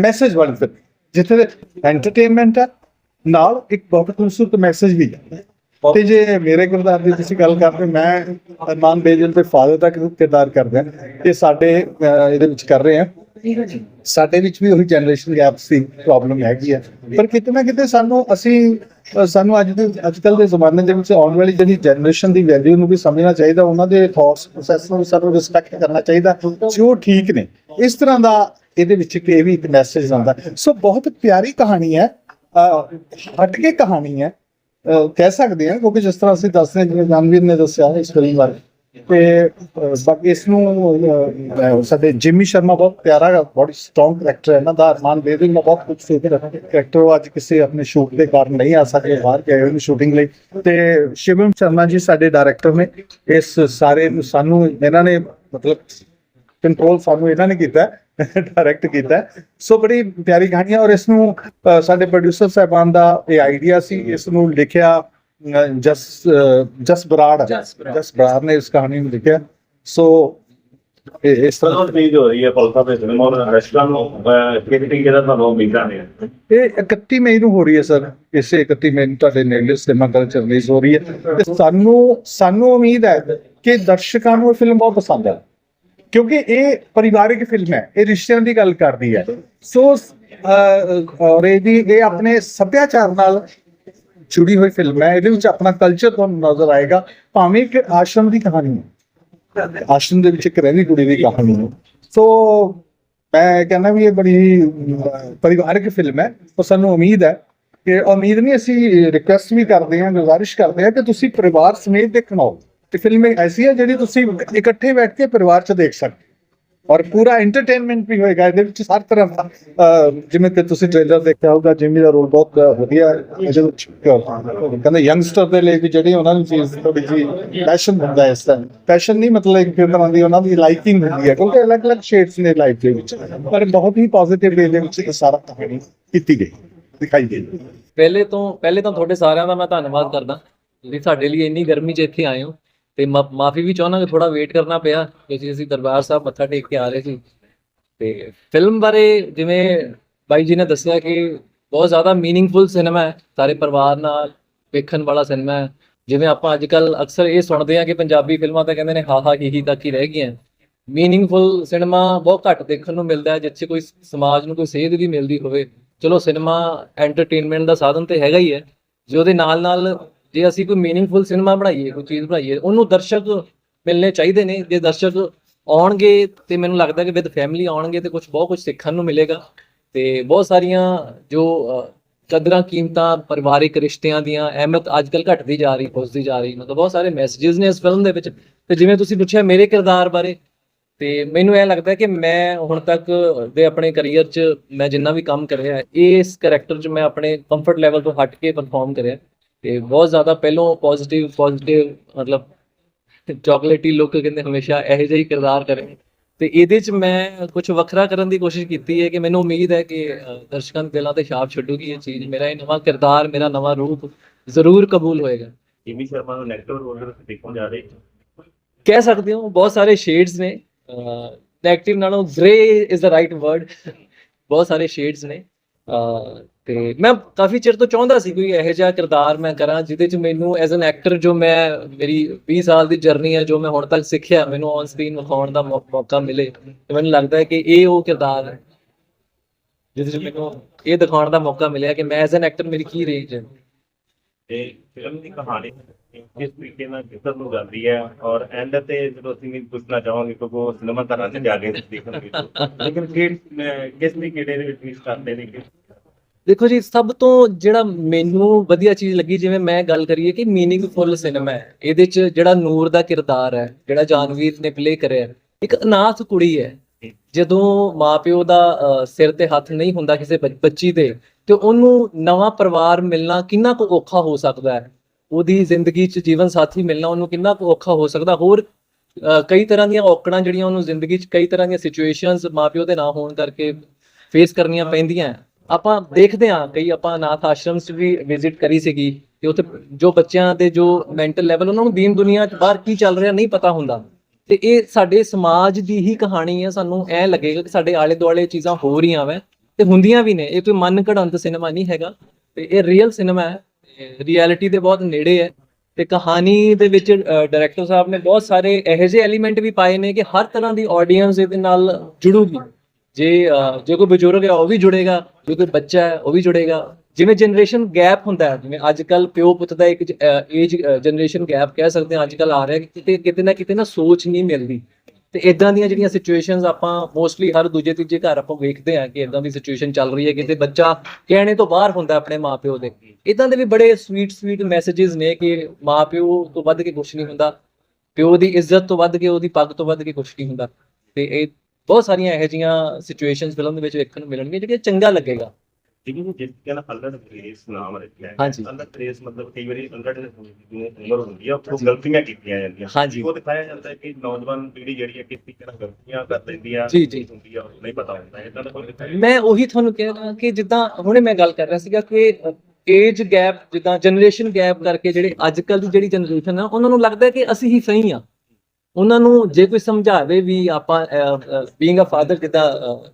ਮੈਸੇਜ ਵਾਲੀ ਫਿਲਮ ਜਿੱਥੇ ਐਂਟਰਟੇਨਮੈਂਟ ਹੈ, ਨਾਲ ਇੱਕ ਬਹੁਤ ਖੂਬਸੂਰਤ ਮੈਸੇਜ ਵੀ ਹੈ। ਤੇ ਜੇ ਮੇਰੇ ਕਿਰਦਾਰ ਦੀ ਤੁਸੀਂ ਗੱਲ ਕਰਦੇ, ਮੈਂ ਅਰਮਾਨ ਬੇਜਲ ਦੇ ਫਾਦਰ ਦਾ ਕਿਰਦਾਰ ਕਰਦਾ ਇਹ ਸਾਡੇ ਇਹਦੇ ਵਿੱਚ ਕਰ ਰਹੇ ਹਾਂ ਸਾਡੇ ਵਿੱਚ ਵੀ ਉਹੀ ਜਨਰੇਸ਼ਨ ਗੈਪ ਸੀ ਪ੍ਰੋਬਲਮ ਹੈਗੀ ਹੈ ਪਰ ਕਿਤੇ ਨਾ ਕਿਤੇ ਸਾਨੂੰ, ਅਸੀਂ ਸਾਨੂੰ ਅੱਜ ਦੇ, ਅੱਜ ਕੱਲ ਦੇ ਜ਼ਮਾਨੇ ਦੇ ਵਿੱਚ ਆਉਣ ਵਾਲੀ ਜਿਹੜੀ ਜਨਰੇਸ਼ਨ ਦੀ ਵੈਲਿਊ ਨੂੰ ਵੀ ਸਮਝਣਾ ਚਾਹੀਦਾ, ਉਹਨਾਂ ਦੇ ਥਾਟਸ ਪ੍ਰੋਸੈਸ ਨੂੰ ਸਾਨੂੰ ਰਿਸਪੈਕਟ ਕਰਨਾ ਚਾਹੀਦਾ, ਜੋ ਠੀਕ ਨੇ। ਇਸ ਤਰ੍ਹਾਂ ਦਾ ਇਹਦੇ ਵਿੱਚ ਇਹ ਵੀ ਇੱਕ ਮੈਸੇਜ ਆਉਂਦਾ। ਸੋ ਬਹੁਤ ਪਿਆਰੀ ਕਹਾਣੀ ਹੈ। ਹਟ ਕੇ ਕਹਾਣੀ ਹੈ। ਕਹਿ ਸਕਦੇ ਹਾਂ, ਕਿਉਂਕਿ ਜਿਸ ਤਰ੍ਹਾਂ ਅਸੀਂ ਦੱਸਦੇ ਹਾਂ, ਜਿਵੇਂ ਜਾਨਵੀਰ ਨੇ ਦੱਸਿਆ ਇਸ ਫਿਲਮ ਬਾਰੇ, ਤੇ ਬਾਕੀ ਇਸ ਨੂੰ ਸਾਡੇ ਜਿਮੀ ਸ਼ਰਮਾ ਬਹੁਤ ਪਿਆਰਾ ਬਹੁਤ ਸਟਰੋਂਗ ਕਰੈਕਟਰ ਹੈ, ਇਹਨਾਂ ਦਾ ਅਰਮਾਨ ਬੇਦਿਲ ਦਾ ਬਹੁਤ ਖੂਬਸੂਰਤ ਕਰੈਕਟਰ ਉਹ ਅੱਜ ਕਿਸੇ ਆਪਣੇ ਸ਼ੂਟ ਦੇ ਕਾਰਨ ਨਹੀਂ ਆ ਸਕੇ, ਬਾਹਰ ਗਏ ਹੋਏ ਸ਼ੂਟਿੰਗ ਲਈ। ਤੇ ਸ਼ਿਵਮ ਸ਼ਰਮਾ ਜੀ ਸਾਡੇ ਡਾਇਰੈਕਟਰ ਨੇ, ਇਸ ਸਾਰੇ ਨੂੰ ਸਾਨੂੰ, ਇਹਨਾਂ ਨੇ ਮਤਲਬ ਕੰਟਰੋਲ ਸਾਨੂੰ ਇਹਨਾਂ ਨੇ ਕੀਤਾ ਡਾਇਰੈਕਟ ਕੀਤਾ ਸੋ ਬੜੀ ਪਿਆਰੀ ਕਹਾਣੀ ਹੈ ਔਰ ਇਸ ਨੂੰ ਸਾਡੇ ਪ੍ਰੋਡਿਊਸਰ ਸਾਹਿਬਾਨ ਦਾ ਇਹ ਆਈਡੀਆ ਸੀ। ਇਸ ਨੂੰ ਲਿਖਿਆ ਜਸ ਜਸ ਬਰਾੜ। ਜਸ ਬਰਾੜ। ਨੇ ਇਸ ਕਹਾਣੀ ਨੂੰ ਲਿਖਿਆ। ਸੋ ਇਸ ਤਰ੍ਹਾਂ ਰਿਲੀਜ਼ ਹੋ ਰਹੀ ਹੈ ਪਲਸਾ ਦੇ ਫਿਲਮ ਔਰ ਰੈਸਟੋਰੈਂਟ ਨੂੰ ਕਿਹੜੀ ਕਿਹੜਾ ਤੁਹਾਨੂੰ ਉਮੀਦਾਂ ਨੇ ਇਹ 31 ਮਈ ਨੂੰ ਹੋ ਰਹੀ ਹੈ ਸਰ। ਇਸੇ 31 ਮਈ ਨੂੰ ਤੁਹਾਡੇ ਨੇੜੇ ਸਿਨੇਮਾ ਘਰ ਚ ਰਿਲੀਜ਼ ਹੋ ਰਹੀ ਹੈ। ਤੇ ਸਾਨੂੰ ਸਾਨੂੰ ਉਮੀਦ ਹੈ ਕਿ ਦਰਸ਼ਕਾਂ ਨੂੰ ਇਹ ਫਿਲਮ ਬਹੁਤ ਪਸੰਦ ਹੈ। ਕਿਉਂਕਿ ਇਹ ਪਰਿਵਾਰਿਕ ਫਿਲਮ ਹੈ ਇਹ ਰਿਸ਼ਤਿਆਂ ਦੀ ਗੱਲ ਕਰਦੀ ਹੈ। ਸੋ ਔਰ ਇਹਦੀ ਇਹ ਆਪਣੇ ਸੱਭਿਆਚਾਰ ਨਾਲ ਜੁੜੀ ਹੋਈ ਫਿਲਮ ਹੈ। ਇਹਦੇ ਵਿੱਚ ਆਪਣਾ ਕਲਚਰ ਤੁਹਾਨੂੰ ਨਜ਼ਰ ਆਏਗਾ ਭਾਵੇਂ ਇੱਕ ਆਸ਼ਰਮ ਦੀ ਕਹਾਣੀ ਹੈ। ਆਸ਼ਰਮ ਦੇ ਵਿੱਚ ਇੱਕ ਰਹਿੰਦੀ ਕੁੜੀ ਦੀ ਕਹਾਣੀ ਹੈ। ਸੋ ਮੈਂ ਕਹਿੰਦਾ ਵੀ ਇਹ ਬੜੀ ਅਹ, ਪਰਿਵਾਰਕ ਫਿਲਮ ਹੈ। ਉਹ ਸਾਨੂੰ ਉਮੀਦ ਹੈ ਕਿ ਉਮੀਦ ਨਹੀਂ ਅਸੀਂ ਰਿਕੁਐਸਟ ਵੀ ਕਰਦੇ ਹਾਂ ਗੁਜ਼ਾਰਿਸ਼ ਕਰਦੇ ਹਾਂ ਕਿ ਤੁਸੀਂ ਪਰਿਵਾਰ ਸਮੇਤ ਦੇਖਣ ਆਓ। ਤੇ ਫਿਲਮ ਐਸੀ ਹੈ ਜਿਹੜੀ ਤੁਸੀਂ ਇਕੱਠੇ ਬੈਠ ਕੇ ਪਰਿਵਾਰ 'ਚ ਦੇਖ ਸਕਦੇ ਹੋ। ਔਰ ਪੂਰਾ ਐਂਟਰਟੇਨਮੈਂਟ ਵੀ ਹੋਏਗਾ, ਇਹਦੇ ਵਿੱਚ ਹਰ ਤਰ੍ਹਾਂ ਦਾ ਜਿਵੇਂ ਕਿ ਤੁਸੀਂ ਟ੍ਰੇਲਰ ਦੇਖਿਆ ਹੋਊਗਾ ਜਿਮੀ ਦਾ ਰੋਲ ਬਹੁਤ ਵਧੀਆ ਕਹਿੰਦੇ ਯੰਗਸਟਰ ਦੇ ਲਈ ਵੀ ਜਿਹੜੀ ਉਹਨਾਂ ਨੂੰ ਚੀਜ਼ ਥੋੜੀ ਜੀ ਪੈਸ਼ਨ ਹੁੰਦਾ ਇਸ ਤਰ੍ਹਾਂ ਪੈਸ਼ਨ ਨਹੀਂ ਮਤਲਬ ਇੱਕ ਤਰ੍ਹਾਂ ਦੀ, ਉਹਨਾਂ ਦੀ ਲਾਈਕਿੰਗ ਹੁੰਦੀ ਹੈ, ਕਿਉਂਕਿ ਅਲੱਗ-ਅਲੱਗ ਸ਼ੇਡਸ ਨੇ ਲਾਈਫ ਦੇ ਵਿੱਚ। ਪਰ ਬਹੁਤ ਹੀ ਪੋਜ਼ਿਟਿਵ ਵੇ ਦੇ ਵਿੱਚ ਇਹ ਸਾਰਾ ਕਹਾਣੀ ਕੀਤੀ ਗਈ, ਦਿਖਾਈ ਗਈ। ਪਹਿਲੇ ਤੋਂ, ਪਹਿਲੇ ਤਾਂ ਤੁਹਾਡੇ ਸਾਰਿਆਂ ਦਾ ਮੈਂ ਧੰਨਵਾਦ ਕਰਦਾ, ਤੁਸੀਂ ਸਾਡੇ ਲਈ ਇੰਨੀ ਗਰਮੀ 'ਚ ਇੱਥੇ ਆਏ ਹੋ। ਤੇ ਮਾਫੀ ਵੀ ਚਾਹੁੰਦਾ ਕਿ ਥੋੜਾ ਵੇਟ ਕਰਨਾ ਪਿਆ, ਕਿਉਂਕਿ ਅਸੀਂ ਦਰਬਾਰ ਸਾਹਿਬ ਮੱਥਾ ਟੇਕ ਕੇ ਆ ਰਹੇ ਸੀ। ਤੇ ਫਿਲਮ ਬਾਰੇ ਜਿਵੇਂ ਬਾਈ ਜੀ ਨੇ ਦੱਸਿਆ ਕਿ ਬਹੁਤ ਜ਼ਿਆਦਾ ਮੀਨਿੰਗਫੁਲ ਸਿਨੇਮਾ ਹੈ, ਸਾਰੇ ਪਰਿਵਾਰ ਨਾਲ ਵੇਖਣ ਵਾਲਾ ਸਿਨੇਮਾ ਹੈ। ਜਿਵੇਂ ਆਪਾਂ ਅੱਜ ਕੱਲ ਅਕਸਰ ਇਹ ਸੁਣਦੇ ਆ ਕਿ ਪੰਜਾਬੀ ਫਿਲਮਾਂ ਤਾਂ ਕਹਿੰਦੇ ਨੇ ਹਾ ਹਾ ਹੀ ਹੀ ਤੱਕ ਹੀ ਰਹਿ ਗਈਆਂ। ਮੀਨਿੰਗਫੁਲ ਸਿਨੇਮਾ ਬਹੁਤ ਘੱਟ ਦੇਖਣ ਨੂੰ ਮਿਲਦਾ ਹੈ, ਜਿੱਥੇ ਕੋਈ ਸਮਾਜ ਨੂੰ ਕੋਈ ਸੇਧ ਵੀ ਮਿਲਦੀ ਹੋਵੇ। ਚਲੋ ਸਿਨੇਮਾ ਐਂਟਰਟੇਨਮੈਂਟ ਦਾ ਸਾਧਨ ਤੇ ਹੈਗਾ ਹੀ ਹੈ, ਜੇ ਉਹਦੇ ਨਾਲ ਨਾਲ ਜੇ ਅਸੀਂ ਕੋਈ ਮੀਨਿੰਗਫੁਲ ਸਿਨੇਮਾ ਬਣਾਈਏ ਕੋਈ ਚੀਜ਼ ਬਣਾਈਏ ਉਹਨੂੰ ਦਰਸ਼ਕ ਮਿਲਨੇ ਚਾਹੀਦੇ ਨੇ। ਜੇ ਦਰਸ਼ਕ ਆਉਣਗੇ ਤੇ ਮੈਨੂੰ ਲੱਗਦਾ ਕਿ ਵਿਦ ਫੈਮਿਲੀ ਆਉਣਗੇ ਤੇ ਕੁਝ ਬਹੁਤ ਕੁਝ ਸਿੱਖਣ ਨੂੰ ਮਿਲੇਗਾ। ਤੇ ਬਹੁਤ ਸਾਰੀਆਂ ਜੋ ਕਦਰਾਂ ਕੀਮਤਾਂ ਪਰਿਵਾਰਿਕ ਰਿਸ਼ਤਿਆਂ ਦੀਆਂ ਅਹਿਮੀਅਤ ਅੱਜਕੱਲ ਘਟਦੀ ਜਾ ਰਹੀ ਖੁੱਸਦੀ ਜਾ ਰਹੀ ਮਤਲਬ ਬਹੁਤ ਸਾਰੇ ਮੈਸੇजेस ਨੇ ਇਸ ਫਿਲਮ ਦੇ ਵਿੱਚ। ਤੇ ਜਿਵੇਂ ਤੁਸੀਂ ਪੁੱਛਿਆ ਮੇਰੇ ਕਿਰਦਾਰ ਬਾਰੇ ਤੇ ਮੈਨੂੰ ਇਹ ਲੱਗਦਾ ਕਿ ਮੈਂ ਹੁਣ ਤੱਕ ਦੇ ਆਪਣੇ ਕੈਰੀਅਰ 'ਚ ਮੈਂ ਜਿੰਨਾ ਵੀ ਕੰਮ ਕਰਿਆ ਹੈ, ਇਸ ਕੈਰੈਕਟਰ 'ਚ ਮੈਂ ਆਪਣੇ ਕੰਫਰਟ ਲੈਵਲ ਤੋਂ ਹਟ ਕੇ ਪਰਫਾਰਮ ਕਰਿਆ। ਤੇ ਬਹੁਤ ਜ਼ਿਆਦਾ ਪਹਿਲੋਂ ਪੋਜ਼ਿਟਿਵ ਪੋਜ਼ਿਟਿਵ ਮਤਲਬ ਚਾਕਲੇਟੀ ਲੁੱਕ ਕਹਿੰਦੇ ਹਮੇਸ਼ਾ ਇਹੋ ਜਿਹਾ ਹੀ ਕਿਰਦਾਰ ਕਰੇ। ਤੇ ਇਹਦੇ 'ਚ ਮੈਂ ਕੁਝ ਵੱਖਰਾ ਕਰਨ ਦੀ ਕੋਸ਼ਿਸ਼ ਕੀਤੀ ਹੈ ਕਿ ਮੈਨੂੰ ਉਮੀਦ ਹੈ ਕਿ ਦਰਸ਼ਕਾਂ ਦੇ ਦਿਲਾਂ ਤੇ ਛਾਪ ਛੱਡੂਗੀ ਇਹ ਚੀਜ਼। ਮੇਰਾ ਇਹ ਨਵਾਂ ਕਿਰਦਾਰ ਮੇਰਾ ਨਵਾਂ ਰੂਪ ਜ਼ਰੂਰ ਕਬੂਲ ਹੋਏਗਾ। ਜਿਮੀ ਸ਼ਰਮਾ ਨੂੰ ਨੈਗੇਟਿਵ ਰੋਲ ਦੇ ਵਿੱਚ ਦੇਖਣ ਜਾ ਰਹੇ ਕਹਿ ਸਕਦੇ ਹੋ ਬਹੁਤ ਸਾਰੇ ਸ਼ੇਡਸ ਨੇ। ਨੈਗੇਟਿਵ ਨਾਲੋਂ grey is the right word ਬਹੁਤ ਸਾਰੇ ਸ਼ੇਡਸ ਨੇ। ਤੇ ਮੈਂ ਕਾਫੀ ਚਿਰ ਤੋਂ ਚਾਹੁੰਦਾ ਸੀ ਕੋਈ ਇਹੋ ਜਿਹਾ ਕਿਰਦਾਰ ਮੈਂ ਕਰਾਂ, ਜਿਹਦੇ ਚ ਮੈਨੂੰ ਐਜ਼ ਐਨ ਐਕਟਰ ਜੋ ਮੈਂ ਮੇਰੀ 20 ਸਾਲ ਦੀ ਜਰਨੀ ਹੈ ਜੋ ਮੈਂ ਹੁਣ ਤੱਕ ਸਿੱਖਿਆ, ਮੈਨੂੰ ਔਨ ਸਕਰੀਨ ਵਿਖਾਉਣ ਦਾ ਮੌਕਾ ਮਿਲੇ। ਤੇ ਮੈਨੂੰ ਲੱਗਦਾ ਹੈ ਕਿ ਇਹ ਉਹ ਕਿਰਦਾਰ ਹੈ, ਜਿਹਦੇ ਚ ਮੈਨੂੰ ਇਹ ਦਿਖਾਉਣ ਦਾ ਮੌਕਾ ਮਿਲਿਆ ਕਿ ਮੈਂ ਐਜ਼ ਐਨ ਐਕਟਰ ਮੇਰੀ ਕੀ ਰੇਂਜ ਹੈ। ਤੇ ਫਿਲਮ ਦੀ ਕਹਾਣੀ ਕਿਸ ਤਰੀਕੇ ਨਾਲ ਕਿੱਧਰ ਨੂੰ ਜਾਂਦੀ ਹੈ? ਔਰ ਐਂਡ ਤੇ ਜਦੋਂ ਅਸੀਂ ਵੀ ਪੁੱਛਣਾ ਚਾਹਾਂਗੇ, ਕਿਉਂਕਿ ਉਹ ਸਿਨੇਮਾ ਘਰਾਂ 'ਚ ਜਾ ਕੇ ਦੇਖਣਗੇ। ਲੇਕਿਨ ਕਿ ਕਿਸ ਤਰੀਕੇ ਦੇ ਵਿੱਚ ਕਰਦੇ ਨੇ? ਕਿ ਦੇਖੋ ਜੀ, ਸਭ ਤੋਂ ਜਿਹੜਾ ਮੈਨੂੰ ਵਧੀਆ ਚੀਜ਼ ਲੱਗੀ, ਜਿਵੇਂ ਮੈਂ ਗੱਲ ਕਰੀਏ ਕਿ ਮੀਨਿੰਗਫੁਲ ਸਿਨੇਮਾ ਹੈ। ਇਹਦੇ ਚ ਜਿਹੜਾ ਨੂਰ ਦਾ ਕਿਰਦਾਰ ਹੈ, ਜਿਹੜਾ ਜਾਨਵੀਰ ਨੇ ਪਲੇ ਕਰਿਆ ਇੱਕ ਅਨਾਥ ਕੁੜੀ ਹੈ। ਜਦੋਂ ਮਾਪਿਓ ਦਾ ਸਿਰ ਤੇ ਹੱਥ ਨਹੀਂ ਹੁੰਦਾ ਕਿਸੇ ਬੱਚ- ਬੱਚੀ ਤੇ ਤੇ ਉਹਨੂੰ ਨਵਾਂ ਪਰਿਵਾਰ ਮਿਲਣਾ ਕਿੰਨਾ ਕੁ ਔਖਾ ਹੋ ਸਕਦਾ ਹੈ? ਉਹਦੀ ਜ਼ਿੰਦਗੀ 'ਚ ਜੀਵਨ ਸਾਥੀ ਮਿਲਣਾ ਉਹਨੂੰ ਕਿੰਨਾ ਕੁ ਔਖਾ ਹੋ ਸਕਦਾ? ਹੋਰ ਕਈ ਤਰ੍ਹਾਂ ਦੀਆਂ ਔਕੜਾਂ ਜਿਹੜੀਆਂ ਉਹਨੂੰ ਜ਼ਿੰਦਗੀ 'ਚ ਕਈ ਤਰ੍ਹਾਂ ਦੀਆਂ ਸਿਚੁਏਸ਼ਨਸ ਮਾਪਿਓ ਦੇ ਨਾ ਹੋਣ ਕਰਕੇ ਫੇਸ ਕਰਨੀਆਂ ਪੈਂਦੀਆਂ ਆਪਾਂ ਦੇਖਦੇ ਹਾਂ, ਕਈ ਆਪਾਂ ਅਨਾਥ ਆਸ਼ਰਮ ਵੀ ਵਿਜ਼ਿਟ ਕਰੀ ਸੀਗੀ ਤੇ ਉੱਥੇ ਜੋ ਬੱਚਿਆਂ ਦੇ ਜੋ ਮੈਂਟਲ ਲੈਵਲ ਉਹਨਾਂ ਨੂੰ ਦੀਨ ਦੁਨੀਆ 'ਚ ਬਾਹਰ ਕੀ ਚੱਲ ਰਿਹਾ ਨਹੀਂ ਪਤਾ ਹੁੰਦਾ। ਤੇ ਇਹ ਸਾਡੇ ਸਮਾਜ ਦੀ ਹੀ ਕਹਾਣੀ ਹੈ, ਸਾਨੂੰ ਐ ਲੱਗੇਗਾ ਕਿ ਸਾਡੇ ਆਲੇ ਦੁਆਲੇ ਚੀਜ਼ਾਂ ਹੋ ਰਹੀਆਂ ਵੈ, ਤੇ ਹੁੰਦੀਆਂ ਵੀ ਨੇ। ਇਹ ਕੋਈ ਮਨ ਘੜੰਤ ਸਿਨੇਮਾ ਨਹੀਂ ਹੈਗਾ। ਤੇ ਇਹ ਰੀਅਲ ਸਿਨੇਮਾ ਹੈ ਰਿਐਲਿਟੀ ਦੇ ਬਹੁਤ ਨੇੜੇ ਹੈ। ਤੇ ਕਹਾਣੀ ਦੇ ਵਿੱਚ ਡਾਇਰੈਕਟਰ ਸਾਹਿਬ ਨੇ ਬਹੁਤ ਸਾਰੇ ਇਹੋ ਜਿਹੇ ਐਲੀਮੈਂਟ ਵੀ ਪਾਏ ਨੇ ਕਿ ਹਰ ਤਰ੍ਹਾਂ ਦੀ ਆਡੀਅנס ਇਹਦੇ ਨਾਲ ਜੁੜੂਗੀ। ਜੇ ਜੇ ਕੋਈ ਬਜ਼ੁਰਗ ਹੈ ਉਹ ਵੀ ਜੁੜੇਗਾ, ਜੇ ਕੋਈ ਬੱਚਾ ਹੈ, ਉਹ ਵੀ ਜੁੜੇਗਾ। ਜਿਵੇਂ ਜਨਰੇਸ਼ਨ ਗੈਪ ਹੁੰਦਾ ਹੈ, ਜਿਵੇਂ ਅੱਜ ਕੱਲ ਪਿਓ ਪੁੱਤ ਦਾ ਇੱਕ ਏਜ ਜਨਰੇਸ਼ਨ ਗੈਪ ਕਹਿ ਸਕਦੇ ਹਾਂ ਅੱਜ ਕੱਲ ਆ ਰਿਹਾ ਕਿ ਕਿਤੇ ਕਿਤੇ ਨਾ ਕਿਤੇ ਨਾ ਸੋਚ ਨਹੀਂ ਮਿਲਦੀ। ਤੇ ਇਦਾਂ ਦੀਆਂ ਜਿਹੜੀਆਂ ਸਿਚੁਏਸ਼ਨਸ ਆਪਾਂ ਮੋਸਟਲੀ ਹਰ ਦੂਜੇ, ਤੀਜੇ ਘਰ ਆਪਾਂ ਵੇਖਦੇ ਹਾਂ ਕਿ ਇਦਾਂ ਦੀ ਸਿਚੁਏਸ਼ਨ ਚੱਲ ਰਹੀ ਹੈ, ਕਿਤੇ ਬੱਚਾ ਕਹਿਣੇ ਤੋਂ ਬਾਹਰ ਹੁੰਦਾ ਆਪਣੇ ਮਾਪਿਓ ਦੇ। ਇਦਾਂ ਦੇ ਵੀ ਬੜੇ ਸਵੀਟ ਸਵੀਟ ਮੈਸੇजेस ਨੇ ਕਿ ਮਾਪਿਓ ਤੋਂ ਵੱਧ ਕੇ ਕੁਝ ਨਹੀਂ ਹੁੰਦਾ, ਪਿਓ ਦੀ ਇੱਜ਼ਤ ਤੋਂ ਵੱਧ ਕੇ, ਉਹਦੀ ਪੱਗ ਤੋਂ ਵੱਧ ਕੇ ਕੁਝ ਨਹੀਂ ਹੁੰਦਾ। ਤੇ ਇਹ ਬਹੁਤ ਸਾਰੀਆਂ ਇਹੋ ਜਿਹੀਆਂ ਸਿਚੁਏਸ਼ਨਸ ਫਿਲਮ ਦੇ ਵਿੱਚ ਵੇਖਣ ਨੂੰ ਮਿਲਣਗੀਆਂ ਜਿਹੜੀਆਂ ਚੰਗਾ ਲੱਗੇਗਾ ਜਿਹਨੂੰ ਜਿਸ ਕਹਿੰਦਾ ਅਲਰਟ ਫੇਸ ਨਾਮ ਰੱਖਿਆ ਹੈ ਹਾਂਜੀ। ਅਲਰਟ ਫੇਸ ਮਤਲਬ ਕਈ ਵਾਰੀ ਅਲਰਟ ਜਿਵੇਂ ਉਮਰ ਹੁੰਦੀ ਆ ਉਹ ਗਲਤੀਆਂ ਕੀਤੀਆਂ ਜਾਂਦੀਆਂ ਹਾਂਜੀ। ਉਹ ਦਿਖਾਇਆ ਜਾਂਦਾ ਹੈ ਕਿ ਨੌਜਵਾਨ ਪੀੜ੍ਹੀ ਜਿਹੜੀ ਹੈ ਕਿਸ ਤਰੀਕੇ ਨਾਲ ਗਲਤੀਆਂ ਕਰ ਲੈਂਦੀ ਆ ਜੀ, ਜੀ। ਹੁੰਦੀ ਆ ਉਹ ਨਹੀਂ ਪਤਾ ਹੁੰਦਾ ਇਦਾਂ ਦਾ ਕੋਈ ਦਿਖਾਇਆ ਮੈਂ ਉਹੀ ਤੁਹਾਨੂੰ ਕਹਿ ਰਿਹਾ ਕਿ ਜਿੱਦਾਂ ਹੁਣੇ ਮੈਂ ਗੱਲ ਕਰ ਰਿਹਾ ਸੀਗਾ ਕਿ ਏਜ ਗੈਪ ਜਿੱਦਾਂ ਜਨਰੇਸ਼ਨ ਗੈਪ ਕਰਕੇ ਜਿਹੜੇ ਅੱਜ ਕੱਲ ਦੀ ਜਿਹੜੀ ਜਨਰੇਸ਼ਨ ਆ ਉਹਨਾਂ ਨੂੰ ਲੱਗਦਾ ਕਿ ਅਸੀਂ ਹੀ ਸਹੀ ਆ ਉਹਨਾਂ ਨੂੰ ਜੇ ਕੋਈ ਸਮਝਾਵੇ ਵੀ ਆਪਾਂ ਬੀਇੰਗ ਅ ਫਾਦਰ ਜਿੱਦਾਂ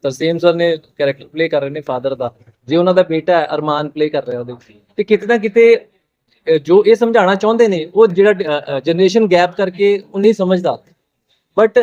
ਤਰਸੇਮ ਸਰ ਨੇ ਕੈਰੈਕਟਰ ਪਲੇ ਕਰ ਰਹੇ ਨੇ ਫਾਦਰ ਦਾ। ਜੇ ਉਹਨਾਂ ਦਾ ਬੇਟਾ ਹੈ, ਅਰਮਾਨ ਪਲੇ ਕਰ ਰਿਹਾ ਉਹਦੇ ਤੇ ਕਿਤੇ ਨਾ ਕਿਤੇ ਜੋ ਇਹ ਸਮਝਾਉਣਾ ਚਾਹੁੰਦੇ ਨੇ, ਉਹ ਜਿਹੜਾ ਜਨਰੇਸ਼ਨ ਗੈਪ ਕਰਕੇ ਉਹ ਨਹੀਂ ਸਮਝਦਾ। ਬਟ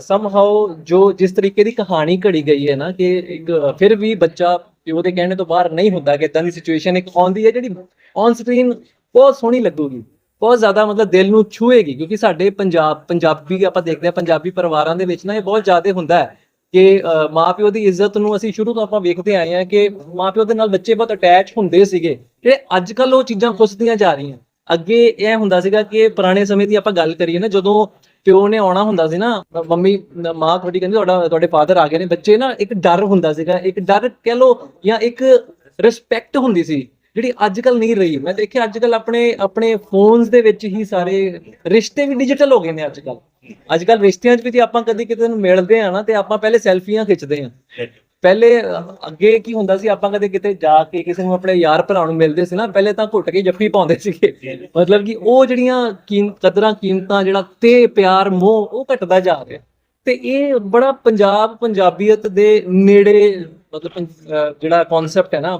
ਸਮਹਾਉ ਜੋ ਜਿਸ ਤਰੀਕੇ ਦੀ ਕਹਾਣੀ ਘੜੀ ਗਈ ਹੈ ਨਾ ਕਿ ਇੱਕ, ਫਿਰ ਵੀ ਬੱਚਾ ਪਿਓ ਦੇ ਕਹਿਣੇ ਤੋਂ ਬਾਹਰ ਨਹੀਂ ਹੁੰਦਾ ਕਿ ਇਦਾਂ ਦੀ ਸਿਚੁਏਸ਼ਨ ਇੱਕ ਆਉਂਦੀ ਹੈ ਜਿਹੜੀ ਔਨ ਸਕਰੀਨ ਬਹੁਤ ਸੋਹਣੀ ਲੱਗੂਗੀ। ਬਹੁਤ ਜ਼ਿਆਦਾ ਮਤਲਬ ਦਿਲ ਨੂੰ ਛੂਹੇਗੀ ਕਿਉਂਕਿ ਸਾਡੇ ਪੰਜਾਬ ਪੰਜਾਬੀ ਆਪਾਂ ਦੇਖਦੇ ਹਾਂ ਪੰਜਾਬੀ ਪਰਿਵਾਰਾਂ ਦੇ ਵਿੱਚ ਨਾ ਇਹ ਬਹੁਤ ਜ਼ਿਆਦਾ ਹੁੰਦਾ ਹੈ ਕਿ ਅ, ਮਾਪਿਓ ਦੀ ਇੱਜ਼ਤ ਨੂੰ ਅਸੀਂ ਸ਼ੁਰੂ ਤੋਂ ਆਪਾਂ ਵੇਖਦੇ ਆਏ ਹਾਂ ਕਿ ਮਾਪਿਓ ਦੇ ਨਾਲ ਬੱਚੇ ਬਹੁਤ ਅਟੈਚ ਹੁੰਦੇ ਸੀਗੇ ਤੇ ਅੱਜ ਕੱਲ ਉਹ ਚੀਜ਼ਾਂ ਖੁੱਸਦੀਆਂ ਜਾ ਰਹੀਆਂ। ਅੱਗੇ ਇਹ ਹੁੰਦਾ ਸੀਗਾ ਕਿ ਪੁਰਾਣੇ ਸਮੇਂ ਦੀ ਆਪਾਂ ਗੱਲ ਕਰੀਏ ਨਾ ਜਦੋਂ ਪਿਓ ਨੇ ਆਉਣਾ ਹੁੰਦਾ ਸੀ ਨਾ ਮੰਮੀ ਮਾਂ ਤੁਹਾਡੀ ਕਹਿੰਦੀ ਤੁਹਾਡਾ ਤੁਹਾਡੇ ਫਾਦਰ ਆ ਗਏ ਨੇ ਬੱਚੇ ਨਾ ਇੱਕ ਡਰ ਹੁੰਦਾ ਸੀਗਾ ਇੱਕ ਡਰ ਕਹਿ ਲੋ ਜਾਂ ਇੱਕ ਰਿਸਪੈਕਟ ਹੁੰਦੀ ਸੀ। ਜਿਹੜੀ ਅੱਜ ਕੱਲ ਨਹੀਂ ਰਹੀ, ਮੈਂ ਦੇਖਿਆ ਅੱਜ ਕੱਲ ਆਪਣੇ ਆਪਣੇ ਫੋਨਸ ਦੇ ਵਿੱਚ ਹੀ ਸਾਰੇ ਰਿਸ਼ਤੇ ਵੀ ਡਿਜੀਟਲ ਹੋ ਗਏ ਨੇ ਅੱਜ ਕੱਲ ਅੱਜ ਕੱਲ ਰਿਸ਼ਤਿਆਂ 'ਚ ਵੀ ਜੇ ਆਪਾਂ ਕਦੀ ਕਿਤੇ ਨੂੰ ਮਿਲਦੇ ਆ ਨਾ, ਤੇ ਆਪਾਂ ਪਹਿਲੇ ਸੈਲਫੀਆਂ ਖਿੱਚਦੇ ਆ ਪਹਿਲੇ ਅੱਗੇ ਕੀ ਹੁੰਦਾ ਸੀ, ਆਪਾਂ ਕਦੇ ਕਿਤੇ ਜਾ ਕੇ ਕਿਸੇ ਨੂੰ ਆਪਣੇ ਯਾਰ ਭਰਾ ਨੂੰ ਮਿਲਦੇ ਸੀ ਨਾ, ਪਹਿਲੇ ਤਾਂ ਘੁੱਟ ਕੇ ਜੱਫੀ ਪਾਉਂਦੇ ਸੀਗੇ। ਮਤਲਬ ਕਿ ਉਹ ਜਿਹੜੀਆਂ ਕਦਰਾਂ ਕੀਮਤਾਂ, ਜਿਹੜਾ ਤੇ ਪਿਆਰ, ਮੋਹ, ਉਹ ਘਟਦਾ ਜਾ ਰਿਹਾ। ਤੇ ਇਹ ਬੜਾ ਪੰਜਾਬ, ਪੰਜਾਬੀਅਤ ਦੇ ਨੇੜੇ, ਮਤਲਬ ਜਿਹੜਾ ਕਨਸੈਪਟ ਹੈ ਨਾ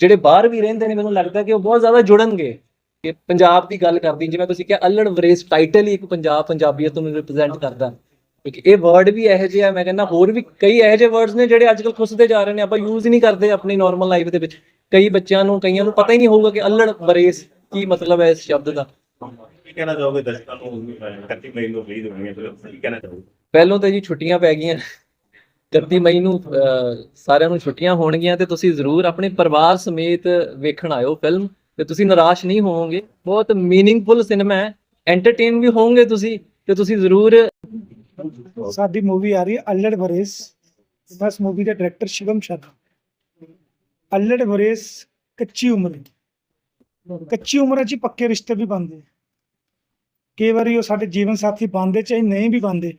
ਜਿਹੜੇ ਬਾਹਰ ਵੀ ਰਹਿੰਦੇ ਨੇ ਮੈਨੂੰ ਲੱਗਦਾ ਕਿ ਉਹ ਬਹੁਤ ਜ਼ਿਆਦਾ ਜੁੜਨਗੇ। ਕਿ ਪੰਜਾਬ ਦੀ ਗੱਲ ਕਰਦੀ ਜਿਵੇਂ ਤੁਸੀਂ ਕਿਹਾ ਅਲੜ ਵਰੇਸ ਟਾਈਟਲ ਹੀ ਇੱਕ ਪੰਜਾਬ ਪੰਜਾਬੀਅਤ ਨੂੰ ਰਿਪਰੈਜ਼ੈਂਟ ਕਰਦਾ। ਕਿਉਂਕਿ ਇਹ ਵਰਡ ਵੀ ਇਹੋ ਜਿਹੇ ਮੈਂ ਕਹਿੰਦਾ ਹੋਰ ਵੀ ਕਈ ਇਹੋ ਜਿਹੇ ਵਰਡਸ ਨੇ ਜਿਹੜੇ ਅੱਜ ਕੱਲ ਖੁੱਸਦੇ ਜਾ ਰਹੇ ਨੇ ਆਪਾਂ ਯੂਜ਼ ਹੀ ਨਹੀਂ ਕਰਦੇ ਆਪਣੀ ਨਾਰਮਲ ਲਾਈਫ ਦੇ ਵਿੱਚ। ਕਈ ਬੱਚਿਆਂ ਨੂੰ ਕਈਆਂ ਨੂੰ ਪਤਾ ਹੀ ਨਹੀਂ ਹੋਊਗਾ ਕਿ ਅਲੜ ਵਰੇਸ ਕੀ ਮਤਲਬ ਹੈ ਇਸ ਸ਼ਬਦ ਦਾ। ਕੀ ਕਹਿਣਾ ਚਾਹੋਗੇ ਦਰਸ਼ਕਾਂ ਨੂੰ? 31 ਮਈ ਨੂੰ ਰਿਲੀਜ਼ ਹੋਣੀ ਹੈ ਫਿਲਮ ਕੀ ਕਹਿਣਾ ਚਾਹੋਗੇ। ਪਹਿਲੋਂ ਤਾਂ ਜੀ ਛੁੱਟੀਆਂ ਪੈ ਗਈਆਂ। 31 ਮਈ ਨੂੰ ਸਾਰਿਆਂ ਨੂੰ ਛੁੱਟੀਆਂ ਹੋਣਗੀਆਂ ਤੇ ਤੁਸੀਂ ਜ਼ਰੂਰ ਆਪਣੇ ਪਰਿਵਾਰ ਸਮੇਤ ਵੇਖਣ ਆਇਓ ਫਿਲਮ ਤੇ ਤੁਸੀਂ ਨਿਰਾਸ਼ ਨਹੀਂ ਹੋਵੋਗੇ। ਬਹੁਤ ਮੀਨਿੰਗਫੁਲ ਸਿਨੇਮਾ ਹੈ। ਐਂਟਰਟੇਨ ਵੀ ਹੋਵੋਗੇ ਤੁਸੀਂ ਤੇ ਤੁਸੀਂ ਜ਼ਰੂਰ ਸਾਡੀ ਮੂਵੀ ਆ ਰਹੀ ਹੈ ਅਲੜ ਵਰੇਸ। ਬਸ ਮੂਵੀ ਦਾ ਡਾਇਰੈਕਟਰ ਸ਼ਿਵਮ ਸ਼ਰਮਾ। ਅਲੜ ਵਰੇਸ ਕੱਚੀ ਉਮਰ ਕੱਚੀ ਉਮਰ 'ਚ ਪੱਕੇ ਰਿਸ਼ਤੇ ਵੀ ਬਣਦੇ ਕਈ ਵਾਰੀ ਉਹ ਸਾਡੇ ਜੀਵਨ ਸਾਥੀ ਬਣਦੇ ਚਾਹੇ ਨਹੀਂ ਵੀ ਬਣਦੇ।